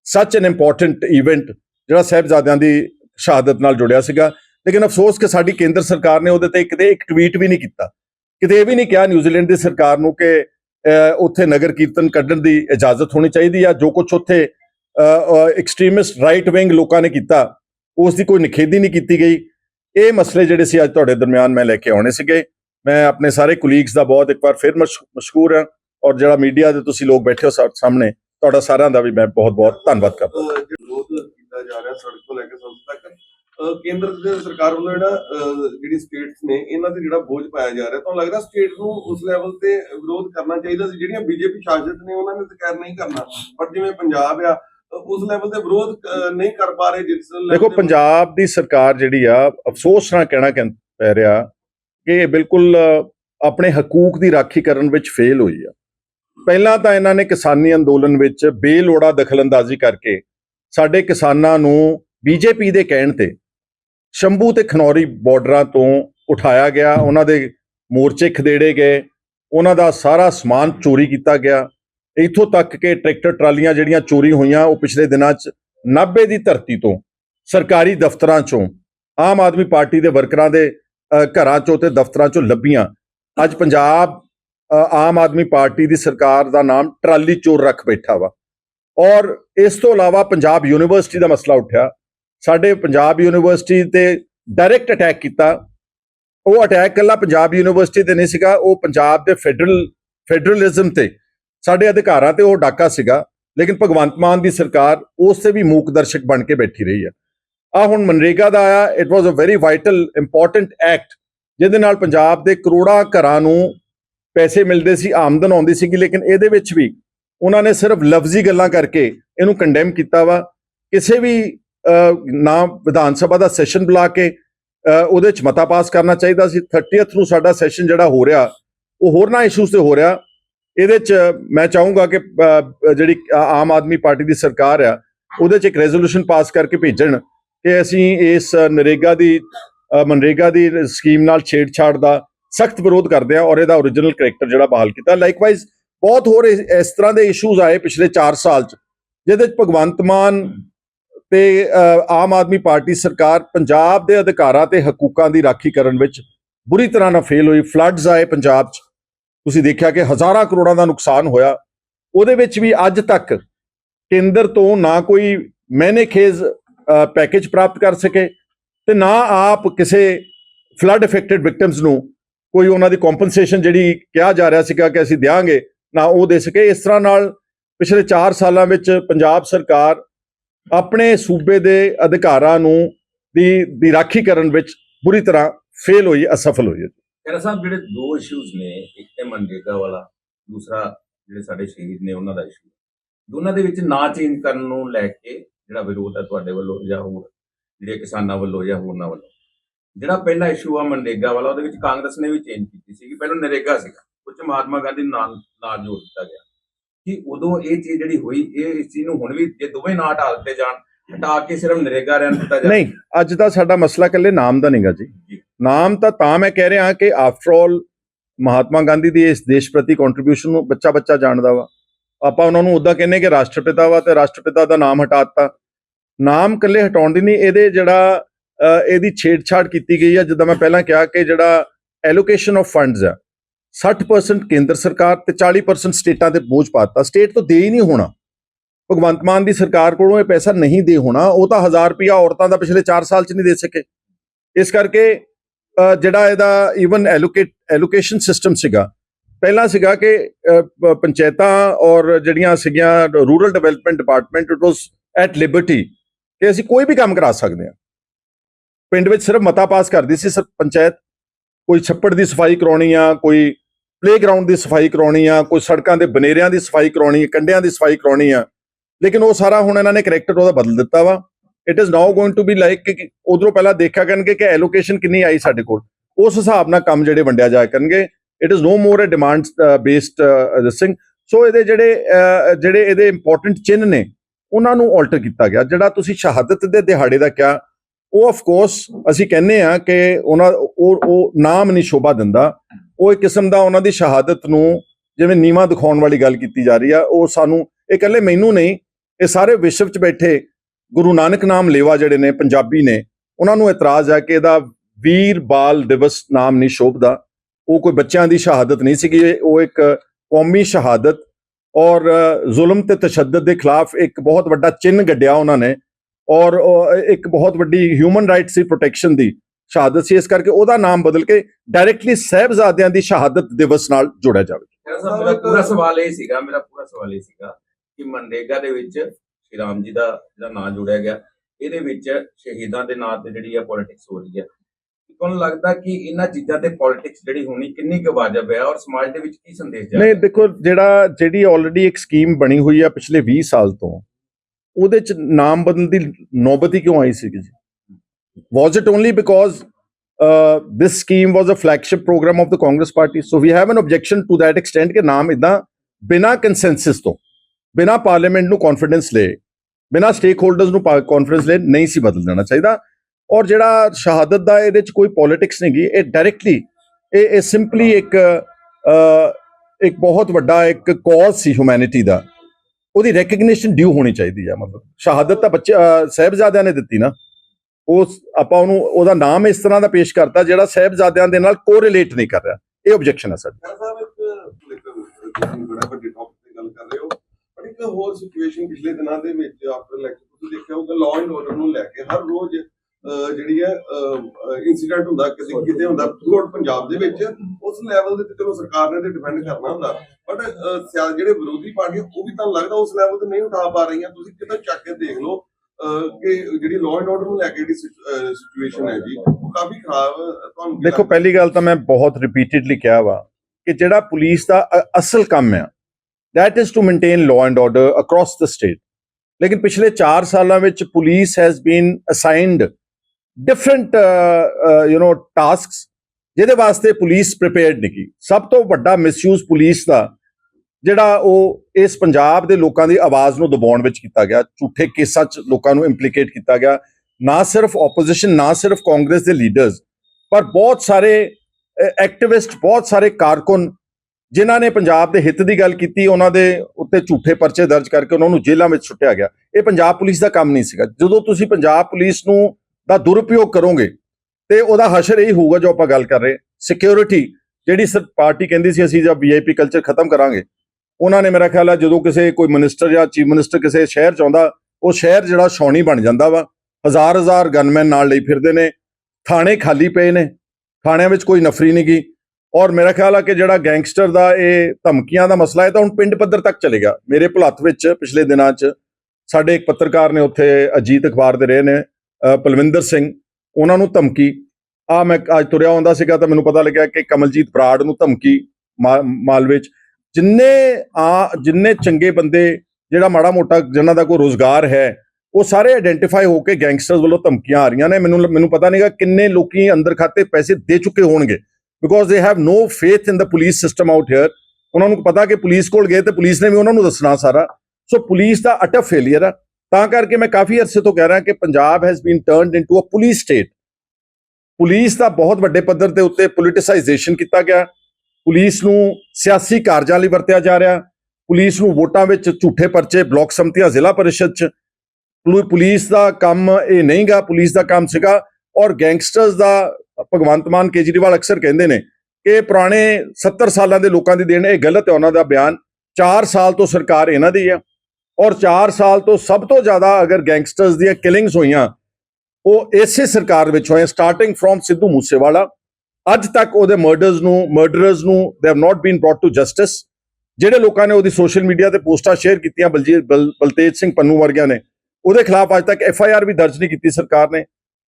such an important event ਜਿਹੜਾ ਸਹਿਬਜ਼ਾਦਿਆਂ ਦੀ ਸ਼ਹਾਦਤ ਨਾਲ ਜੁੜਿਆ ਸੀਗਾ ਲੇਕਿਨ ਅਫਸੋਸ ਕਿ ਸਾਡੀ ਕੇਂਦਰ ਸਰਕਾਰ ਨੇ ਉਹਦੇ ਤੇ ਕਿਤੇ ਇੱਕ ਟਵੀਟ ਵੀ ਨਹੀਂ ਕੀਤਾ ਕਿਤੇ ਇਹ ਵੀ ਨਹੀਂ ਕਿਹਾ ਨਿਊਜ਼ੀਲੈਂਡ ਦੀ ਸਰਕਾਰ ਨੂੰ ਕਿ ਉੱਥੇ ਨਗਰ ਕੀਰਤਨ ਕੱਢਣ ਦੀ ਇਜਾਜ਼ਤ ਹੋਣੀ ਚਾਹੀਦੀ ਆ। ਜੋ ਕੁਝ ਉੱਥੇ ਐਕਸਟ੍ਰੀਮਿਸਟ ਰਾਈਟ ਵਿੰਗ ਲੋਕਾਂ ਨੇ ਕੀਤਾ, ਉਸ ਦੀ ਕੋਈ ਨਿਖੇਧੀ ਨਹੀਂ ਕੀਤੀ ਗਈ। ਇਹ ਮਸਲੇ ਜਿਹੜੇ ਸੀ, ਅੱਜ ਤੁਹਾਡੇ ਦਰਮਿਆਨ ਮੈਂ ਲੈ ਕੇ ਆਉਣੇ ਸੀਗੇ। ਮੈਂ ਆਪਣੇ ਸਾਰੇ ਕੁਲੀਗਸ ਦਾ ਬਹੁਤ ਇੱਕ ਵਾਰ ਫਿਰ ਮਸ਼- ਮਸ਼ਕੂਰ ਹਾਂ ਔਰ ਜਿਹੜਾ ਮੀਡੀਆ ਦੇ ਤੁਸੀਂ ਲੋਕ ਬੈਠੇ ਹੋ ਸਾਹਮਣੇ, ਤੁਹਾਡਾ ਸਾਰਿਆਂ ਦਾ ਵੀ ਮੈਂ ਬਹੁਤ ਬਹੁਤ ਧੰਨਵਾਦ ਕਰਦਾ। ਅਹ ਵਿਰੋਧ ਕੀਤਾ ਜਾ ਰਿਹਾ ਸੜਕ ਤੋਂ ਲੈ ਕੇ ਸੰਸਦ ਤੱਕ ਕੇਂਦਰ ਦੇ ਸਰਕਾਰ ਵੱਲੋਂ ਜਿਹੜਾ ਜਿਹੜੀ ਸਟੇਟਸ ਨੇ ਇਹਨਾਂ ਤੇ ਜਿਹੜਾ ਬੋਝ ਪਾਇਆ ਜਾ ਰਿਹਾ ਤੁਹਾਨੂੰ ਲੱਗਦਾ ਸਟੇਟ ਨੂੰ ਉਸ ਲੈਵਲ ਤੇ ਵਿਰੋਧ ਕਰਨਾ ਚਾਹੀਦਾ ਸੀ? ਜਿਹੜੀਆਂ ਬੀਜੇਪੀ ਸ਼ਾਸਿਤ ਨੇ ਉਹਨਾਂ ਨੇ ਤਾਂ ਕਰ ਨਹੀਂ ਕਰਨਾ। ਪਰ ਜਿਵੇਂ ਪੰਜਾਬ ਆ ਉਸ ਲੈਵਲ ਤੇ ਵਿਰੋਧ ਨਹੀਂ ਕਰ ਪਾ ਰਹੇ ਜਿਸ ਦੇਖੋ ਤੇ- ਪੰਜਾਬ ਦੀ ਸਰਕਾਰ ਜਿਹੜੀ ਆ ਅਫਸੋਸ ਨਾਲ ਕਹਿਣਾ ਕਹਿੰ- ਪੈ ਰਿਹਾ ਕਿ ਇਹ ਬਿਲਕੁਲ ਆਪਣੇ ਹਕੂਕ ਦੀ ਰਾਖੀ ਕਰਨ ਵਿੱਚ ਫੇਲ ਹੋਈ ਆ। ਪਹਿਲਾਂ ਤਾਂ ਇਹਨਾਂ ਨੇ ਕਿਸਾਨੀ ਅੰਦੋਲਨ ਵਿੱਚ ਬੇਲੋੜਾ ਦਖਲਅੰਦਾਜ਼ੀ ਕਰਕੇ ਸਾਡੇ ਕਿਸਾਨਾਂ ਨੂੰ ਬੀਜੇਪੀ ਦੇ ਕਹਿਣ ਤੇ ਸ਼ੰਭੂ ਤੇ ਖਨੌਰੀ ਬਾਰਡਰਾਂ ਤੋਂ ਉਠਾਇਆ ਗਿਆ। ਉਹਨਾਂ ਦੇ ਮੋਰਚੇ ਖਦੇੜੇ ਗਏ। ਉਹਨਾਂ ਦਾ ਸਾਰਾ ਸਮਾਨ ਚੋਰੀ ਕੀਤਾ ਗਿਆ। ਇੱਥੋਂ ਤੱਕ ਕਿ ਟਰੈਕਟਰ ਟਰਾਲੀਆਂ ਜਿਹੜੀਆਂ ਚੋਰੀ ਹੋਈਆਂ, ਉਹ ਪਿਛਲੇ ਦਿਨਾਂ 'ਚ ਨਾਭੇ ਦੀ ਧਰਤੀ ਤੋਂ, ਸਰਕਾਰੀ ਦਫ਼ਤਰਾਂ 'ਚੋਂ, ਆਮ ਆਦਮੀ ਪਾਰਟੀ ਦੇ ਵਰਕਰਾਂ ਦੇ ਘਰਾਂ 'ਚੋਂ ਤੇ ਦਫ਼ਤਰਾਂ 'ਚੋਂ ਲੱਭੀਆਂ। ਅੱਜ ਪੰਜਾਬ ਆਮ ਆਦਮੀ ਪਾਰਟੀ ਦੀ ਸਰਕਾਰ ਦਾ ਨਾਮ ਟਰਾਲੀ ਚੋਰ ਰੱਖ ਬੈਠਾ ਵਾ। ਔਰ ਇਸ ਤੋਂ ਇਲਾਵਾ ਪੰਜਾਬ ਯੂਨੀਵਰਸਿਟੀ ਦਾ ਮਸਲਾ ਉੱਠਿਆ। ਸਾਡੇ ਪੰਜਾਬ ਯੂਨੀਵਰਸਿਟੀ ਤੇ ਡਾਇਰੈਕਟ ਅਟੈਕ ਕੀਤਾ। ਉਹ ਅਟੈਕ ਕੱਲਾ ਪੰਜਾਬ ਯੂਨੀਵਰਸਿਟੀ ਤੇ ਨਹੀਂ ਸੀਗਾ, ਉਹ ਪੰਜਾਬ ਦੇ ਫੈਡਰਲ ਫੈਡਰਲਿਜ਼ਮ ਤੇ। ਸਾਡੇ ਅਧਿਕਾਰਾਂ ਤੇ ਉਹ ਡਾਕਾ ਸੀਗਾ, ਲੇਕਿਨ ਭਗਵੰਤ ਮਾਨ ਦੀ ਸਰਕਾਰ ਉਸ ਤੇ ਵੀ ਮੂਕ ਦਰਸ਼ਕ ਬਣ ਕੇ ਬੈਠੀ ਰਹੀ ਹੈ। ਆ ਹੁਣ ਮਨਰੇਗਾ ਦਾ ਆਇਆ it was uh very vital important act ਜਿਹਦੇ ਨਾਲ ਪੰਜਾਬ ਦੇ ਕਰੋੜਾਂ ਘਰਾਂ ਨੂੰ ਪੈਸੇ ਮਿਲਦੇ ਸੀ, ਆਮਦਨ ਆਉਂਦੀ ਸੀਗੀ, ਲੇਕਿਨ ਇਹਦੇ ਵਿੱਚ ਵੀ ਉਹਨਾਂ ਨੇ ਸਿਰਫ ਲਫ਼ਜ਼ੀ ਗੱਲਾਂ ਕਰਕੇ ਇਹਨੂੰ ਕੰਡੈਮ ਕੀਤਾ ਵਾ। ਕਿਸੇ ਵੀ ਨਾ ਵਿਧਾਨ ਸਭਾ ਦਾ ਸੈਸ਼ਨ ਬੁਲਾ ਕੇ ਉਹਦੇ ਚ ਮਤਾ ਪਾਸ ਕਰਨਾ ਚਾਹੀਦਾ ਸੀ। 30th ਨੂੰ ਸਾਡਾ ਸੈਸ਼ਨ ਜਿਹੜਾ ਹੋ ਰਿਹਾ, ਉਹ ਹੋਰਨਾਂ ਇਸ਼ੂਜ਼ ਤੇ ਹੋ ਰਿਹਾ। ਇਹਦੇ ਚ ਮੈਂ ਚਾਹੂੰਗਾ ਕਿ ਜਿਹੜੀ ਆਮ ਆਦਮੀ ਪਾਰਟੀ ਦੀ ਸਰਕਾਰ ਆ, ਉਹਦੇ ਚ ਇੱਕ ਰੈਜ਼ੋਲੂਸ਼ਨ ਪਾਸ ਕਰਕੇ ਭੇਜਣ ਕਿ ਅਸੀਂ ਇਸ ਨਰੇਗਾ ਦੀ ਮਨਰੇਗਾ ਦੀ ਸਕੀਮ ਨਾਲ ਛੇੜਛਾੜ ਦਾ ਸਖਤ ਵਿਰੋਧ ਕਰਦੇ ਹਾਂ ਔਰ ਇਹਦਾ origignal ਕਰੈਕਟਰ ਜਿਹੜਾ ਬਹਾਲ ਕੀਤਾ। ਲਾਈਕਵਾਈਜ਼ ਬਹੁਤ ਹੋਰ ਇਸ ਇਸ ਤਰ੍ਹਾਂ ਦੇ ਇਸ਼ੂਜ਼ ਆਏ ਪਿਛਲੇ 4 ਸਾਲ ਚ, ਜਿਹਦੇ ਚ ਭਗਵੰਤ ਮਾਨ ਤੇ ਆਮ ਆਦਮੀ ਪਾਰਟੀ ਸਰਕਾਰ ਪੰਜਾਬ ਦੇ ਅਧਿਕਾਰਾਂ ਤੇ ਹਕੂਕਾਂ ਦੀ ਰਾਖੀ ਕਰਨ ਵਿੱਚ ਬੁਰੀ ਤਰ੍ਹਾਂ ਨਾਲ ਫੇਲ ਹੋਈ। ਫਲੱਡਸ ਆਏ ਪੰਜਾਬ ਚ। ਤੁਸੀਂ ਦੇਖਿਆ ਕਿ ਹਜ਼ਾਰਾਂ ਕਰੋੜਾਂ ਦਾ ਨੁਕਸਾਨ ਹੋਇਆ। ਉਹਦੇ ਵਿੱਚ ਵੀ ਅੱਜ ਤੱਕ ਕੇਂਦਰ ਤੋਂ ਨਾ ਕੋਈ ਮੈਨੇ ਖੇਜ਼ ਪੈਕੇਜ ਪ੍ਰਾਪਤ ਕਰ ਸਕੇ ਤੇ ਨਾ ਆਪ ਕਿਸੇ ਫਲੱਡ ਅਫੈਕਟਡ ਵਿਕਟਮਸ ਨੂੰ ਕੋਈ ਉਹਨਾਂ ਦੀ ਕੰਪਨਸੇਸ਼ਨ ਜਿਹੜੀ ਕਿਹਾ ਜਾ ਰਿਹਾ ਸੀਗਾ ਕਿ ਅਸੀਂ ਦੇਵਾਂਗੇ ਨਾ ਉਹ ਦੇ ਸਕੇ। ਇਸ ਤਰ੍ਹਾਂ ਨਾਲ ਪਿਛਲੇ 4 ਸਾਲਾਂ ਵਿੱਚ ਪੰਜਾਬ ਸਰਕਾਰ ਆਪਣੇ ਸੂਬੇ ਦੇ ਅਧਿਕਾਰਾਂ ਨੂੰ ਦੀ ਦੀ ਰਾਖੀ ਕਰਨ ਵਿੱਚ ਬੁਰੀ ਤਰ੍ਹਾਂ ਫੇਲ ਹੋਈ, ਅਸਫਲ ਹੋਈ ਹੈ। ਸਾਹਿਬ, ਜਿਹੜੇ ਦੋ ਇਸ਼ੂਜ਼ ਨੇ, ਇੱਕ ਤੇ ਮਨਰੇਗਾ ਵਾਲਾ, ਦੂਸਰਾ ਜਿਹੜੇ ਸਾਡੇ ਸ਼ਹੀਦ ਨੇ, ਉਹਨਾਂ ਦਾ ਇਸ਼ੂ ਦੋਨਾਂ ਦੇ ਵਿੱਚ ਨਾ ਚੇਂਜ ਕਰਨ ਨੂੰ ਲੈ ਕੇ ਜਿਹੜਾ ਵਿਰੋਧ ਹੈ ਤੁਹਾਡੇ ਵੱਲੋਂ ਜਾਂ ਹੋਰ, ਜਿਹੜੇ ਕਿਸਾਨਾਂ ਵੱਲੋਂ ਜਾਂ ਹੋਰਨਾਂ ਵੱਲੋਂ। ਜਿਹੜਾ ਪਹਿਲਾ ਇਸ਼ੂ ਆ ਮਨਰੇਗਾ ਵਾਲਾ, ਉਹਦੇ ਵਿੱਚ ਕਾਂਗਰਸ ਨੇ ਵੀ ਚੇਂਜ ਕੀਤੀ ਸੀ ਕਿ ਪਹਿਲਾਂ ਨਰੇਗਾ ਸੀਗਾ। ਉੱਚ ਮਹਾਤਮਾ ਗਾਂਧੀ ਨੂੰ ਨਾਲ ਨਾਲ ਜੋੜ ਦਿੱਤਾ ਗਿਆ। ਕਿ ਉਦੋਂ ਇਹ ਚੀਜ਼ ਜਿਹੜੀ ਹੋਈ ਇਹ ਇਸ ਚੀਜ਼ ਨੂੰ ਹੁਣ ਵੀ ਜੇ ਦੋਵੇਂ ਨਾਂ ਹਟਾ ਦਿੱਤੇ ਜਾਣ ਹਟਾ ਕੇ ਸਿਰਫ ਨਰੇਗਾ ਰਹਿਣ ਦਿੱਤਾ ਜਾਵੇ। ਨਹੀਂ ਅੱਜ ਦਾ ਸਾਡਾ ਮਸਲਾ ਇਕੱਲੇ ਨਾਮ ਦਾ ਨਹੀਂਗਾ ਜੀ। ਨਾਮ ਤਾਂ ਤਾਂ ਮੈਂ ਕਹਿ ਰਿਹਾ ਕਿ ਆਫਟਰ ਆਲ ਮਹਾਤਮਾ ਗਾਂਧੀ ਦੀ ਇਸ ਦੇਸ਼ ਪ੍ਰਤੀ ਕੰਟਰੀਬਿਊਸ਼ਨ ਨੂੰ ਬੱਚਾ ਬੱਚਾ ਜਾਣਦਾ ਵਾ। ਆਪਾਂ ਉਹਨਾਂ ਨੂੰ ਉਦਾਂ ਕਹਿੰਨੇ ਕਿ ਰਾਸ਼ਟਰਪਿਤਾ ਵਾ ਤੇ ਰਾਸ਼ਟਰਪਿਤਾ ਦਾ ਨਾਮ ਹਟਾ ਦਿੱਤਾ। ਨਾਮ ਇਕੱਲੇ ਹਟਾਉਣ ਦੀ ਨਹੀਂ ਇਹਦੇ ਜਿਹੜਾ ਇਹਦੀ ਛੇੜਛਾੜ ਕੀਤੀ ਗਈ ਆ ਜਿੱਦਾਂ ਮੈਂ ਪਹਿਲਾਂ ਕਿਹਾ ਕਿ ਜਿਹੜਾ ਐਲੋਕੇਸ਼ਨ ਆਫ ਫੰਡਸ ਆ 60% ਕੇਂਦਰ ਸਰਕਾਰ ਤੇ 40% ਸਟੇਟਾਂ ਤੇ ਬੋਝ ਪਾਤਾ। ਸਟੇਟ ਤੋਂ ਦੇ ਹੀ ਨਹੀਂ ਹੋਣਾ। ਭਗਵੰਤ ਮਾਨ ਦੀ ਸਰਕਾਰ ਕੋਲੋਂ ਇਹ ਪੈਸਾ ਨਹੀਂ ਦੇ ਹੋਣਾ। ਉਹ ਤਾਂ 1000 ਰੁਪਿਆ ਔਰਤਾਂ ਦਾ ਪਿਛਲੇ 4 ਸਾਲ ਚ ਨਹੀਂ ਦੇ ਸਕੇ। ਇਸ ਕਰਕੇ ਜਿਹੜਾ ਇਹਦਾ ਈਵਨ ਐਲੋਕੇਟ ਐਲੋਕੇਸ਼ਨ ਸਿਸਟਮ ਸੀਗਾ, ਪਹਿਲਾਂ ਸੀਗਾ ਕਿ ਪੰਚਾਇਤਾਂ ਔਰ ਜਿਹੜੀਆਂ ਸੀਗੀਆਂ rural development department it was at liberty ਕਿ ਅਸੀਂ ਕੋਈ ਵੀ ਕੰਮ ਕਰਾ ਸਕਦੇ ਹਾਂ। ਪਿੰਡ ਵਿੱਚ ਸਿਰਫ ਮਤਾ ਪਾਸ ਕਰਦੀ ਸੀ ਸਰ ਪੰਚਾਇਤ। ਕੋਈ ਛੱਪੜ ਦੀ ਸਫ਼ਾਈ ਕਰਾਉਣੀ ਆ, ਕੋਈ ਪਲੇਗਰਾਉਂਡ ਦੀ ਸਫ਼ਾਈ ਕਰਾਉਣੀ ਆ, ਕੋਈ ਸੜਕਾਂ ਦੇ ਬਨੇਰਿਆਂ ਦੀ ਸਫ਼ਾਈ ਕਰਾਉਣੀ ਆ ਕੰਡਿਆਂ ਦੀ ਸਫ਼ਾਈ ਕਰਾਉਣੀ ਆ। ਲੇਕਿਨ ਉਹ ਸਾਰਾ ਹੁਣ ਇਹਨਾਂ ਨੇ ਕਰੈਕਟਰ ਉਹਦਾ ਬਦਲ ਦਿੱਤਾ ਵਾ। It is now going to be like ਕਿ ਉਧਰੋਂ ਪਹਿਲਾਂ ਦੇਖਿਆ ਕਰਨਗੇ ਕਿ ਐਲੋਕੇਸ਼ਨ ਕਿੰਨੀ ਆਈ ਸਾਡੇ ਕੋਲ। ਉਸ ਹਿਸਾਬ ਨਾਲ ਕੰਮ ਜਿਹੜੇ ਵੰਡਿਆ ਜਾਇਆ ਕਰਨਗੇ। It is no more uh demand based this thing so ਇਹਦੇ ਜਿਹੜੇ ਜਿਹੜੇ ਇਹਦੇ ਇੰਪੋਰਟੈਂਟ ਚਿੰਨ ਨੇ, ਉਹਨਾਂ ਨੂੰ ਆਲਟਰ ਕੀਤਾ ਗਿਆ। ਜਿਹੜਾ ਤੁਸੀਂ ਸ਼ਹਾਦਤ ਦੇ ਦਿਹਾੜੇ ਦਾ ਕਿਹਾ, ਉਹ ਆਫ ਕੋਰਸ ਅਸੀਂ ਕਹਿੰਦੇ ਆ ਕਿ ਉਹਨਾਂ, ਉਹ ਉਹ ਨਾਮ ਨਹੀਂ ਸ਼ੋਭਾ ਦਿੰਦਾ। ਉਹ ਇੱਕ ਕਿਸਮ ਦਾ ਉਹਨਾਂ ਦੀ ਸ਼ਹਾਦਤ ਨੂੰ ਜਿਵੇਂ ਨੀਵਾ ਦਿਖਾਉਣ ਵਾਲੀ ਗੱਲ ਕੀਤੀ ਜਾ ਰਹੀ ਆ, ਉਹ ਸਾਨੂੰ ਇਹ ਇਕੱਲੇ ਮੈਨੂੰ ਨਹੀਂ, ਇਹ ਸਾਰੇ ਵਿਸ਼ਵ 'ਚ ਬੈਠੇ ਗੁਰੂ ਨਾਨਕ ਨਾਮ ਲੇਵਾ ਜਿਹੜੇ ਨੇ, ਪੰਜਾਬੀ ਨੇ, ਉਹਨਾਂ ਨੂੰ ਇਤਰਾਜ਼ ਹੈ ਕਿ ਇਹਦਾ ਵੀਰ ਬਾਲ ਦਿਵਸ ਨਾਮ ਨਹੀਂ ਸ਼ੋਭਦਾ। ਉਹ ਕੋਈ ਬੱਚਿਆਂ ਦੀ ਸ਼ਹਾਦਤ ਨਹੀਂ ਸੀਗੀ, ਉਹ ਇੱਕ ਕੌਮੀ ਸ਼ਹਾਦਤ ਔਰ ਜ਼ੁਲਮ ਤੇ ਤਸ਼ੱਦਦ ਦੇ ਖਿਲਾਫ ਇੱਕ ਬਹੁਤ ਵੱਡਾ ਚਿੰਨ੍ਹ ਗੱਡਿਆ ਉਹਨਾਂ ਨੇ ਔਰ ਇੱਕ ਬਹੁਤ ਵੱਡੀ ਹਿਊਮਨ ਰਾਈਟਸ ਦੀ ਪ੍ਰੋਟੈਕਸ਼ਨ ਦੀ ਸ਼ਹਾਦਤ ਸੀ ਇਸ ਕਰਕੇ ਉਹਦਾ ਨਾਮ ਬਦਲ ਕੇ ਡਾਇਰੈਕਟਲੀ ਸਹਿਬਜ਼ਾਦਿਆਂ ਦੀ ਸ਼ਹਾਦਤ ਦਿਵਸ ਨਾਲ ਜੋੜਿਆ ਜਾਵੇ। ਮੇਰਾ ਪੂਰਾ ਸਵਾਲ ਇਹ ਸੀਗਾ ਮੇਰਾ ਪੂਰਾ ਸਵਾਲ ਇਹ ਸੀਗਾ ਕਿ ਮਨਰੇਗਾ ਦੇ ਵਿੱਚ ਸ਼੍ਰੀ ਰਾਮ ਜੀ ਦਾ ਜਿਹੜਾ ਨਾਂ ਜੋੜਿਆ ਗਿਆ ਇਹਦੇ ਵਿੱਚ ਸ਼ਹੀਦਾਂ ਦੇ ਨਾਂ ਤੇ ਜਿਹੜੀ ਆ ਪੋਲਿਟਿਕਸ ਹੋ ਰਹੀ ਹੈ ਤੁਹਾਨੂੰ ਲੱਗਦਾ ਕਿ ਇਹਨਾਂ ਚੀਜ਼ਾਂ ਤੇ ਪੋਲਿਟਿਕਸ ਜਿਹੜੀ ਹੋਣੀ ਕਿੰਨੀ ਕੁ ਵਾਜਬ ਹੈ ਔਰ ਸਮਾਜ ਦੇ ਵਿੱਚ ਕੀ ਸੰਦੇਸ਼ ਜਾ ਨਹੀਂ ਦੇਖੋ ਜਿਹੜਾ ਜਿਹੜੀ ਆਲਰੇਡੀ ਇੱਕ ਸਕੀਮ ਬਣੀ ਹੋਈ ਆ ਪਿਛਲੇ 20 ਸਾਲ ਤੋਂ ਉਹਦੇ ਚ ਨਾਮ ਬਦਲਣ ਦੀ ਨੌਬਤ ਹੀ ਕਿਉਂ ਆਈ ਸੀ ਜੀ? Was it only because uh, this scheme was a flagship program of the congress party? So we have an objection to that extent ਕਿ ਨਾਮ ਇਦਾਂ ਬਿਨਾ ਕੰਸੈਂਸਸ ਤੋਂ ਬਿਨਾ ਪਾਰਲੀਮੈਂਟ ਨੂੰ ਕੌਨਫੀਡੈਂਸ ਲਏ ਬਿਨਾ ਸਟੇਕ ਹੋਲਡਰਸ ਨੂੰ ਕੌਨਫੀਡੈਂਸ ਲਏ ਨਹੀਂ ਸੀ ਬਦਲ ਜਾਣਾ ਚਾਹੀਦਾ ਔਰ ਜਿਹੜਾ ਸ਼ਹਾਦਤ ਦਾ ਇਹਦੇ ਚ ਕੋਈ ਪੋਲਿਟਿਕਸ ਨਹੀਂ ਗਈ ਇਹ ਡਾਇਰੈਕਟਲੀ ਇਹ ਇਹ ਸਿੰਪਲੀ ਇੱਕ ਇੱਕ ਬਹੁਤ ਵੱਡਾ ਇੱਕ ਕਾਜ਼ ਸੀ ਹਿਊਮੈਨਿਟੀ ਦਾ ਉਹਦੀ ਰੈਕਗਨੀਸ਼ਨ ਡਿਊ ਹੋਣੀ ਚਾਹੀਦੀ ਆ ਮਤਲਬ ਸ਼ਹਾਦਤ ਤਾਂ ਬੱਚੇ ਅ, ਸਾਹਿਬਜ਼ਾਦਿਆਂ ਨੇ ਦਿੱਤੀ ਨਾ ਉਸ ਆਪਾਂ ਉਹਨੂੰ ਉਹਦਾ ਨਾਮ ਇਸ ਤਰ੍ਹਾਂ ਦਾ ਪੇਸ਼ ਕਰਤਾ ਜਿਹੜਾ ਸਾਹਿਬਜ਼ਾਦਿਆਂ ਦੇ ਨਾਲ ਕੋਰਿਲੇਟ ਨਹੀਂ ਕਰ ਰਿਹਾ। ਇਹ ਆਬਜੈਕਸ਼ਨ ਹੈ ਸਾਡੀ। ਬੜਾ ਵੱਡੇ ਟੌਪਿਕ ਤੇ ਗੱਲ ਕਰ ਰਹੇ ਹੋ, ਪਰ ਇੱਕ ਹੋਰ ਸਿਚੁਏਸ਼ਨ ਪਿਛਲੇ ਦਿਨਾਂ ਦੇ ਵਿੱਚ ਆਫਟਰ ਇਲੈਕਸ਼ਨ ਤੁਸੀਂ ਦੇਖਿਆ ਹੋਊਗਾ ਲਾਅ ਐਂਡ ਆਰਡਰ ਨੂੰ ਲੈ ਕੇ ਹਰ ਰੋਜ਼ ਜਿਹੜੀ ਹੈ ਇਨਸੀਡੈਂਟ ਹੁੰਦਾ ਕਿਸੇ ਕਿਤੇ ਹੁੰਦਾ ਥਰੂਆਊਟ ਪੰਜਾਬ ਦੇ ਵਿੱਚ, ਉਸ ਲੈਵਲ ਦੇ ਤੇ ਚਲੋ ਸਰਕਾਰ ਨੇ ਤੇ ਡਿਪੈਂਡ ਕਰਨਾ ਹੁੰਦਾ ਬਟ ਜਿਹੜੇ ਵਿਰੋਧੀ ਪਾਰਟੀਆਂ ਉਹ ਵੀ ਤਾਂ ਲੱਗਦਾ ਉਸ ਲੈਵਲ ਤੇ ਨਹੀਂ ਉਠਾ ਪਾ ਰਹੀਆਂ। ਤੁਸੀਂ ਕਿਤੇ ਚੱਕ ਕੇ ਦੇਖ ਲਓ ਕਿ ਜਿਹੜੀ ਲਾਅ ਐਂਡ ਆਰਡਰ ਨੂੰ ਲੈ ਕੇ ਜਿਹੜੀ ਸਿਚੁਏਸ਼ਨ ਹੈ ਜੀ ਉਹ ਕਾਫੀ ਖਰਾਬ ਤੁਹਾਨੂੰ ਦੇਖੋ? ਪਹਿਲੀ ਗੱਲ ਤਾਂ ਮੈਂ ਬਹੁਤ ਰਿਪੀਟਿਡਲੀ ਕਿਹਾ ਵਾ ਕਿ ਜਿਹੜਾ ਪੁਲਿਸ ਦਾ ਅਸਲ ਕੰਮ ਆ that is to maintain law and order across the state ਲੇਕਿਨ ਪਿਛਲੇ 4 ਸਾਲਾਂ ਵਿੱਚ police has been assigned different you know tasks ਜਿਹਦੇ ਵਾਸਤੇ ਪੁਲਿਸ ਪ੍ਰਿਪੇਅਰਡ ਨਹੀਂ ਸਭ ਤੋਂ ਵੱਡਾ ਮਿਸਯੂਜ਼ ਪੁਲਿਸ ਦਾ ਜਿਹੜਾ ਉਹ ਇਸ ਪੰਜਾਬ ਦੇ ਲੋਕਾਂ ਦੀ ਆਵਾਜ਼ ਨੂੰ ਦਬਾਉਣ ਵਿੱਚ ਕੀਤਾ ਗਿਆ, ਝੂਠੇ ਕੇਸਾਂ 'ਚ ਲੋਕਾਂ ਨੂੰ ਇੰਪਲੀਕੇਟ ਕੀਤਾ ਗਿਆ, ਨਾ ਸਿਰਫ ਆਪੋਜੀਸ਼ਨ ਨਾ ਸਿਰਫ ਕਾਂਗਰਸ ਦੇ ਲੀਡਰਸ ਪਰ ਬਹੁਤ ਸਾਰੇ ਐਕਟਿਵਿਸਟ ਬਹੁਤ ਸਾਰੇ ਕਾਰਕੁਨ ਜਿਨ੍ਹਾਂ ਨੇ ਪੰਜਾਬ ਦੇ ਹਿੱਤ ਦੀ ਗੱਲ ਕੀਤੀ, ਉਹਨਾਂ ਦੇ ਉੱਤੇ ਝੂਠੇ ਪਰਚੇ ਦਰਜ ਕਰਕੇ ਉਹਨਾਂ ਨੂੰ ਜੇਲ੍ਹਾਂ ਵਿੱਚ ਸੁੱਟਿਆ ਗਿਆ। ਇਹ ਪੰਜਾਬ ਪੁਲਿਸ ਦਾ ਕੰਮ ਨਹੀਂ ਸੀਗਾ। ਜਦੋਂ ਤੁਸੀਂ ਪੰਜਾਬ ਪੁਲਿਸ ਨੂੰ ਦਾ ਦੁਰਉਪਯੋਗ ਕਰੋਗੇ, ਤੇ ਉਹਦਾ ਹਸ਼ਰ ਇਹ ਹੋਊਗਾ ਜੋ ਆਪਾਂ ਗੱਲ ਕਰ ਰਹੇ ਸਿਕਿਉਰਿਟੀ ਜਿਹੜੀ ਸਰ ਪਾਰਟੀ ਕਹਿੰਦੀ ਸੀ ਅਸੀਂ ਜਦ ਵੀਆਈਪੀ ਕਲਚਰ ਖਤਮ ਕਰਾਂਗੇ ਉਹਨਾਂ ਨੇ ਮੇਰਾ ਖਿਆਲ ਹੈ ਜਦੋਂ ਕਿਸੇ ਕੋਈ ਮਿਨਿਸਟਰ ਜਾਂ ਚੀਫ ਮਿਨਿਸਟਰ ਕਿਸੇ ਸ਼ਹਿਰ ਚ ਆਉਂਦਾ, ਉਹ ਸ਼ਹਿਰ ਜਿਹੜਾ ਛਾਉਣੀ ਬਣ ਜਾਂਦਾ ਵਾ। ਹਜ਼ਾਰ ਹਜ਼ਾਰ ਗਨਮੈਨ ਨਾਲ ਲਈ ਫਿਰਦੇ ਨੇ, ਥਾਣੇ ਖਾਲੀ ਪਏ ਨੇ, ਥਾਣਿਆਂ ਵਿੱਚ ਕੋਈ ਨਫਰੀ ਨਹੀਂ ਗਈ। ਔਰ ਮੇਰਾ ਖਿਆਲ ਆ ਕਿ ਜਿਹੜਾ ਗੈਂਗਸਟਰ ਦਾ ਇਹ ਧਮਕੀਆਂ ਦਾ ਮਸਲਾ ਹੈ ਤਾਂ ਹੁਣ ਪਿੰਡ ਪੱਧਰ ਤੱਕ ਚਲੇਗਾ ਮੇਰੇ ਭੁਲੱਥ ਵਿੱਚ ਪਿਛਲੇ ਦਿਨਾਂ 'ਚ ਸਾਡੇ ਇੱਕ ਪੱਤਰਕਾਰ ਨੇ ਉੱਥੇ ਅਜੀਤ ਅਖਬਾਰ ਦੇ ਰਹੇ ਨੇ ਪਲਵਿੰਦਰ ਸਿੰਘ, ਉਹਨਾਂ ਨੂੰ ਧਮਕੀ। ਆ ਮੈਂ ਅੱਜ ਤੁਰਿਆ ਆਉਂਦਾ ਸੀਗਾ ਤਾਂ ਮੈਨੂੰ ਪਤਾ ਲੱਗਿਆ ਕਿ ਕਮਲਜੀਤ ਬਰਾੜ ਨੂੰ ਧਮਕੀ ਮਾ- ਮਾਲਵੇ 'ਚ ਜਿੰਨੇ ਆ, ਜਿੰਨੇ ਚੰਗੇ ਬੰਦੇ ਜਿਹੜਾ ਮਾੜਾ ਮੋਟਾ ਜਿਨ੍ਹਾਂ ਦਾ ਕੋਈ ਰੋਜ਼ਗਾਰ ਹੈ, ਉਹ ਸਾਰੇ ਆਇਡੈਂਟੀਫਾਈ ਹੋ ਕੇ ਗੈਂਗਸਟਰਸ ਵੱਲੋਂ ਧਮਕੀਆਂ ਆ ਰਹੀਆਂ ਨੇ। ਮੈਨੂੰ ਮੈਨੂੰ ਪਤਾ ਨਹੀਂਗਾ ਕਿੰਨੇ ਲੋਕੀ ਅੰਦਰ ਖਾਤੇ ਪੈਸੇ ਦੇ ਚੁੱਕੇ ਹੋਣਗੇ। Because they have no faith in the police system out here ਉਹਨਾਂ ਨੂੰ ਪਤਾ ਕਿ ਪੁਲਿਸ ਕੋਲ ਗਏ ਤੇ ਪੁਲਿਸ ਨੇ ਵੀ ਉਹਨਾਂ ਨੂੰ ਦੱਸਣਾ ਸਾਰਾ। ਸੋ ਪੁਲਿਸ ਦਾ ਅਟਰ ਫੇਲਿਅਰ ਆ। ਤਾਂ ਕਰਕੇ ਮੈਂ ਕਾਫੀ ਅਰਸੇ ਤੋਂ ਕਹਿ ਰਿਹਾ ਕਿ Punjab has been turned into a police state police ਦਾ ਬਹੁਤ ਵੱਡੇ ਪੱਧਰ ਤੇ ਉੱਤੇ ਪੋਲਿਟਿਸਾਈਜੇਸ਼ਨ ਕੀਤਾ ਗਿਆ। ਪੁਲਿਸ ਨੂੰ ਸਿਆਸੀ ਕਾਰਜਾਂ ਲਈ ਵਰਤਿਆ ਜਾ ਰਿਹਾ। ਪੁਲਿਸ ਨੂੰ ਵੋਟਾਂ ਵਿੱਚ ਝੂਠੇ ਪਰਚੇ, ਬਲਾਕ ਸਮਤੀਆਂ, ਜ਼ਿਲ੍ਹਾ ਪਰਿਸ਼ਦ ਚ। ਪੁਲ- ਪੁਲਿਸ ਦਾ ਕੰਮ ਇਹ ਨਹੀਂਗਾ ਪੁਲਿਸ ਦਾ ਕੰਮ ਸੀਗਾ। ਔਰ ਗੈਂਗਸਟਰਸ ਦਾ, ਭਗਵੰਤ ਮਾਨ ਕੇਜਰੀਵਾਲ ਅਕਸਰ ਕਹਿੰਦੇ ਨੇ ਕਿ ਪੁਰਾਣੇ 70 ਸਾਲਾਂ ਦੇ ਲੋਕਾਂ ਦੀ ਦੇਣ, ਇਹ ਗਲਤ ਹੈ ਉਹਨਾਂ ਦਾ ਬਿਆਨ। 4 ਸਾਲ ਤੋਂ ਸਰਕਾਰ ਇਹਨਾਂ ਦੀ ਹੈ ਔਰ 4 ਸਾਲ ਤੋਂ ਸਭ ਤੋਂ ਜ਼ਿਆਦਾ ਅਗਰ ਗੈਂਗਸਟਰਸ ਦੀਆਂ ਕਿਲਿੰਗਸ ਹੋਈਆਂ, ਉਹ ਇਸੇ ਸਰਕਾਰ ਵਿੱਚ ਹੋਏ ਸਟਾਰਟਿੰਗ ਫਰੋਮ ਸਿੱਧੂ ਮੂਸੇਵਾਲਾ। ਅੱਜ ਤੱਕ ਉਹਦੇ ਮਰਡਰਸ ਨੂੰ ਮਰਡਰਰਸ ਨੂੰ they have not been brought to justice ਜਿਹੜੇ ਲੋਕਾਂ ਨੇ ਉਹਦੀ ਸੋਸ਼ਲ ਮੀਡੀਆ ਤੇ ਪੋਸਟਾਂ ਸ਼ੇਅਰ ਕੀਤੀਆਂ, ਬਲਜੀਤ, ਬਲ- ਬਲਤੇਜ ਸਿੰਘ ਪੰਨੂ ਵਰਗਿਆਂ ਨੇ, ਉਹਦੇ ਖਿਲਾਫ ਅੱਜ ਤੱਕ ਐਫ ਆਈ ਆਰ ਵੀ ਦਰਜ ਨਹੀਂ ਕੀਤੀ ਸਰਕਾਰ ਨੇ।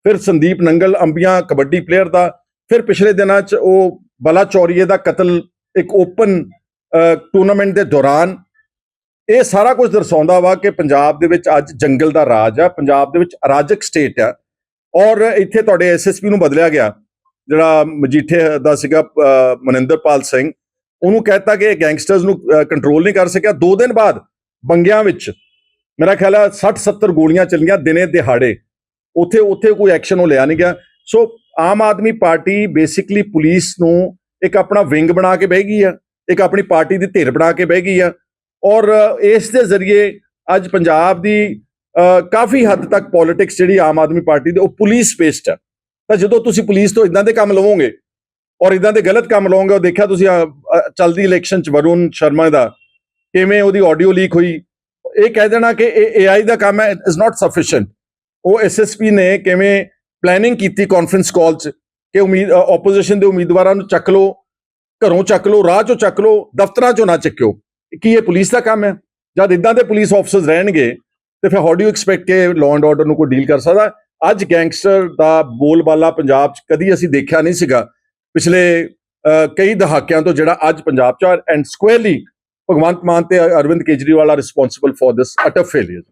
ਫਿਰ ਸੰਦੀਪ ਨੰਗਲ ਅੰਬੀਆਂ ਕਬੱਡੀ ਪਲੇਅਰ ਦਾ, ਫਿਰ ਪਿਛਲੇ ਦਿਨਾਂ 'ਚ ਉਹ ਬਲਾ ਚੌਰੀਏ ਦਾ ਕਤਲ ਇੱਕ ਓਪਨ ਟੂਰਨਾਮੈਂਟ ਦੇ ਦੌਰਾਨ। ਇਹ ਸਾਰਾ ਕੁਝ ਦਰਸਾਉਂਦਾ ਵਾ ਕਿ ਪੰਜਾਬ ਦੇ ਵਿੱਚ ਅੱਜ ਜੰਗਲ ਦਾ ਰਾਜ ਆ, ਪੰਜਾਬ ਦੇ ਵਿੱਚ ਅਰਾਜਕ ਸਟੇਟ ਆ। ਔਰ ਇੱਥੇ ਤੁਹਾਡੇ ਐਸਐਸਪੀ ਨੂੰ ਬਦਲਿਆ ਗਿਆ। ਜਿਹੜਾ ਮਜੀਠੇ ਦਾ ਸੀਗਾ ਮਨਿੰਦਰਪਾਲ ਸਿੰਘ, ਉਹਨੂੰ ਕਹਿਤਾ ਕਿ ਇਹ ਗੈਂਗਸਟਰਸ ਨੂੰ ਕੰਟਰੋਲ ਨਹੀਂ ਕਰ ਸਕਿਆ। ਦੋ ਦਿਨ ਬਾਅਦ ਬੰਗਿਆਂ ਵਿੱਚ ਮੇਰਾ ਖਿਆਲ ਹੈ 60 70 ਗੋਲੀਆਂ ਚੱਲੀਆਂ ਦਿਨੇ ਦਿਹਾੜੇ। ਉੱਥੇ ਉੱਥੇ ਕੋਈ ਐਕਸ਼ਨ ਉਹ ਲਿਆ ਨਹੀਂ ਗਿਆ। So Aam Aadmi Party basically police ਨੂੰ ਇੱਕ ਆਪਣਾ ਵਿੰਗ ਬਣਾ ਕੇ ਬਹਿ ਗਈ ਆ, ਇੱਕ ਆਪਣੀ ਪਾਰਟੀ ਦੀ ਧਿਰ ਬਣਾ ਕੇ ਬਹਿ ਗਈ ਆ। ਔਰ ਇਸ ਦੇ ਜ਼ਰੀਏ ਅੱਜ ਪੰਜਾਬ ਦੀ ਕਾਫੀ ਹੱਦ ਤੱਕ ਪੋਲਿਟਿਕਸ ਜਿਹੜੀ ਆਮ ਆਦਮੀ ਪਾਰਟੀ ਦੇ, ਉਹ ਪੁਲਿਸ ਬੇਸਡ ਆ। ਤਾਂ ਜਦੋਂ ਤੁਸੀਂ ਪੁਲਿਸ ਤੋਂ ਇਦਾਂ ਦੇ ਕੰਮ ਲਵੋਗੇ ਔਰ ਇਦਾਂ ਦੇ ਗਲਤ ਕੰਮ ਲਵੋਗੇ ਉਹ ਦੇਖਿਆ ਤੁਸੀਂ ਅ, ਚਲਦੀ ਇਲੈਕਸ਼ਨ ਚ ਵਰੁਣ ਸ਼ਰਮਾ ਦਾ ਕਿਵੇਂ ਉਹਦੀ ਆਡੀਓ ਲੀਕ ਹੋਈ? ਇਹ ਕਹਿ ਦੇਣਾ ਕਿ ਇਹ ਏਆਈ ਦਾ ਕੰਮ ਹੈ ਇਜ਼ ਨਾਟ ਸਫੀਸ਼ੀਐਂਟ ਉਹ ਐਸਐਸਪੀ ਨੇ ਕਿਵੇਂ ਪਲੈਨਿੰਗ ਕੀਤੀ ਕਾਨਫਰੰਸ ਕਾਲ ਚ ਕਿ ਉਮੀਦ ਆਪੋਜੀਸ਼ਨ ਦੇ ਉਮੀਦਵਾਰਾਂ ਨੂੰ ਚੱਕ ਲਓ ਘਰੋਂ ਚੱਕ ਲਓ ਰਾਹ ਚੋਂ ਚੱਕ ਲਓ ਦਫ਼ਤਰਾਂ ਚੋਂ ਨਾ ਚੱਕਿਓ। ਕੀ ਇਹ ਪੁਲਿਸ ਦਾ ਕੰਮ ਹੈ? ਜਦ ਇਦਾਂ ਦੇ ਪੁਲਿਸ ਆਫਸਰਸ ਰਹਿਣਗੇ ਤੇ ਫਿਰ ਹਾਊ ਡੂ ਐਕਸਪੈਕਟ ਕਿ ਲਾਅ ਐਂਡ ਆਰਡਰ ਨੂੰ ਕੋਈ ਡੀਲ ਕਰ ਸਕਦਾ? ਅੱਜ ਗੈਂਗਸਟਰ ਦਾ ਬੋਲਬਾਲਾ ਪੰਜਾਬ 'ਚ ਕਦੀ ਅਸੀਂ ਦੇਖਿਆ ਨਹੀਂ ਸੀਗਾ। ਪਿਛਲੇ ਕਈ ਦਹਾਕਿਆਂ ਤੋਂ ਜਿਹੜਾ ਅੱਜ ਪੰਜਾਬ 'ਚ ਐਂਡ ਸਕੁਅਰਲੀ ਭਗਵੰਤ ਮਾਨ ਤੇ ਅਰਵਿੰਦ ਕੇਜਰੀਵਾਲ ਆ responsible for this utter failure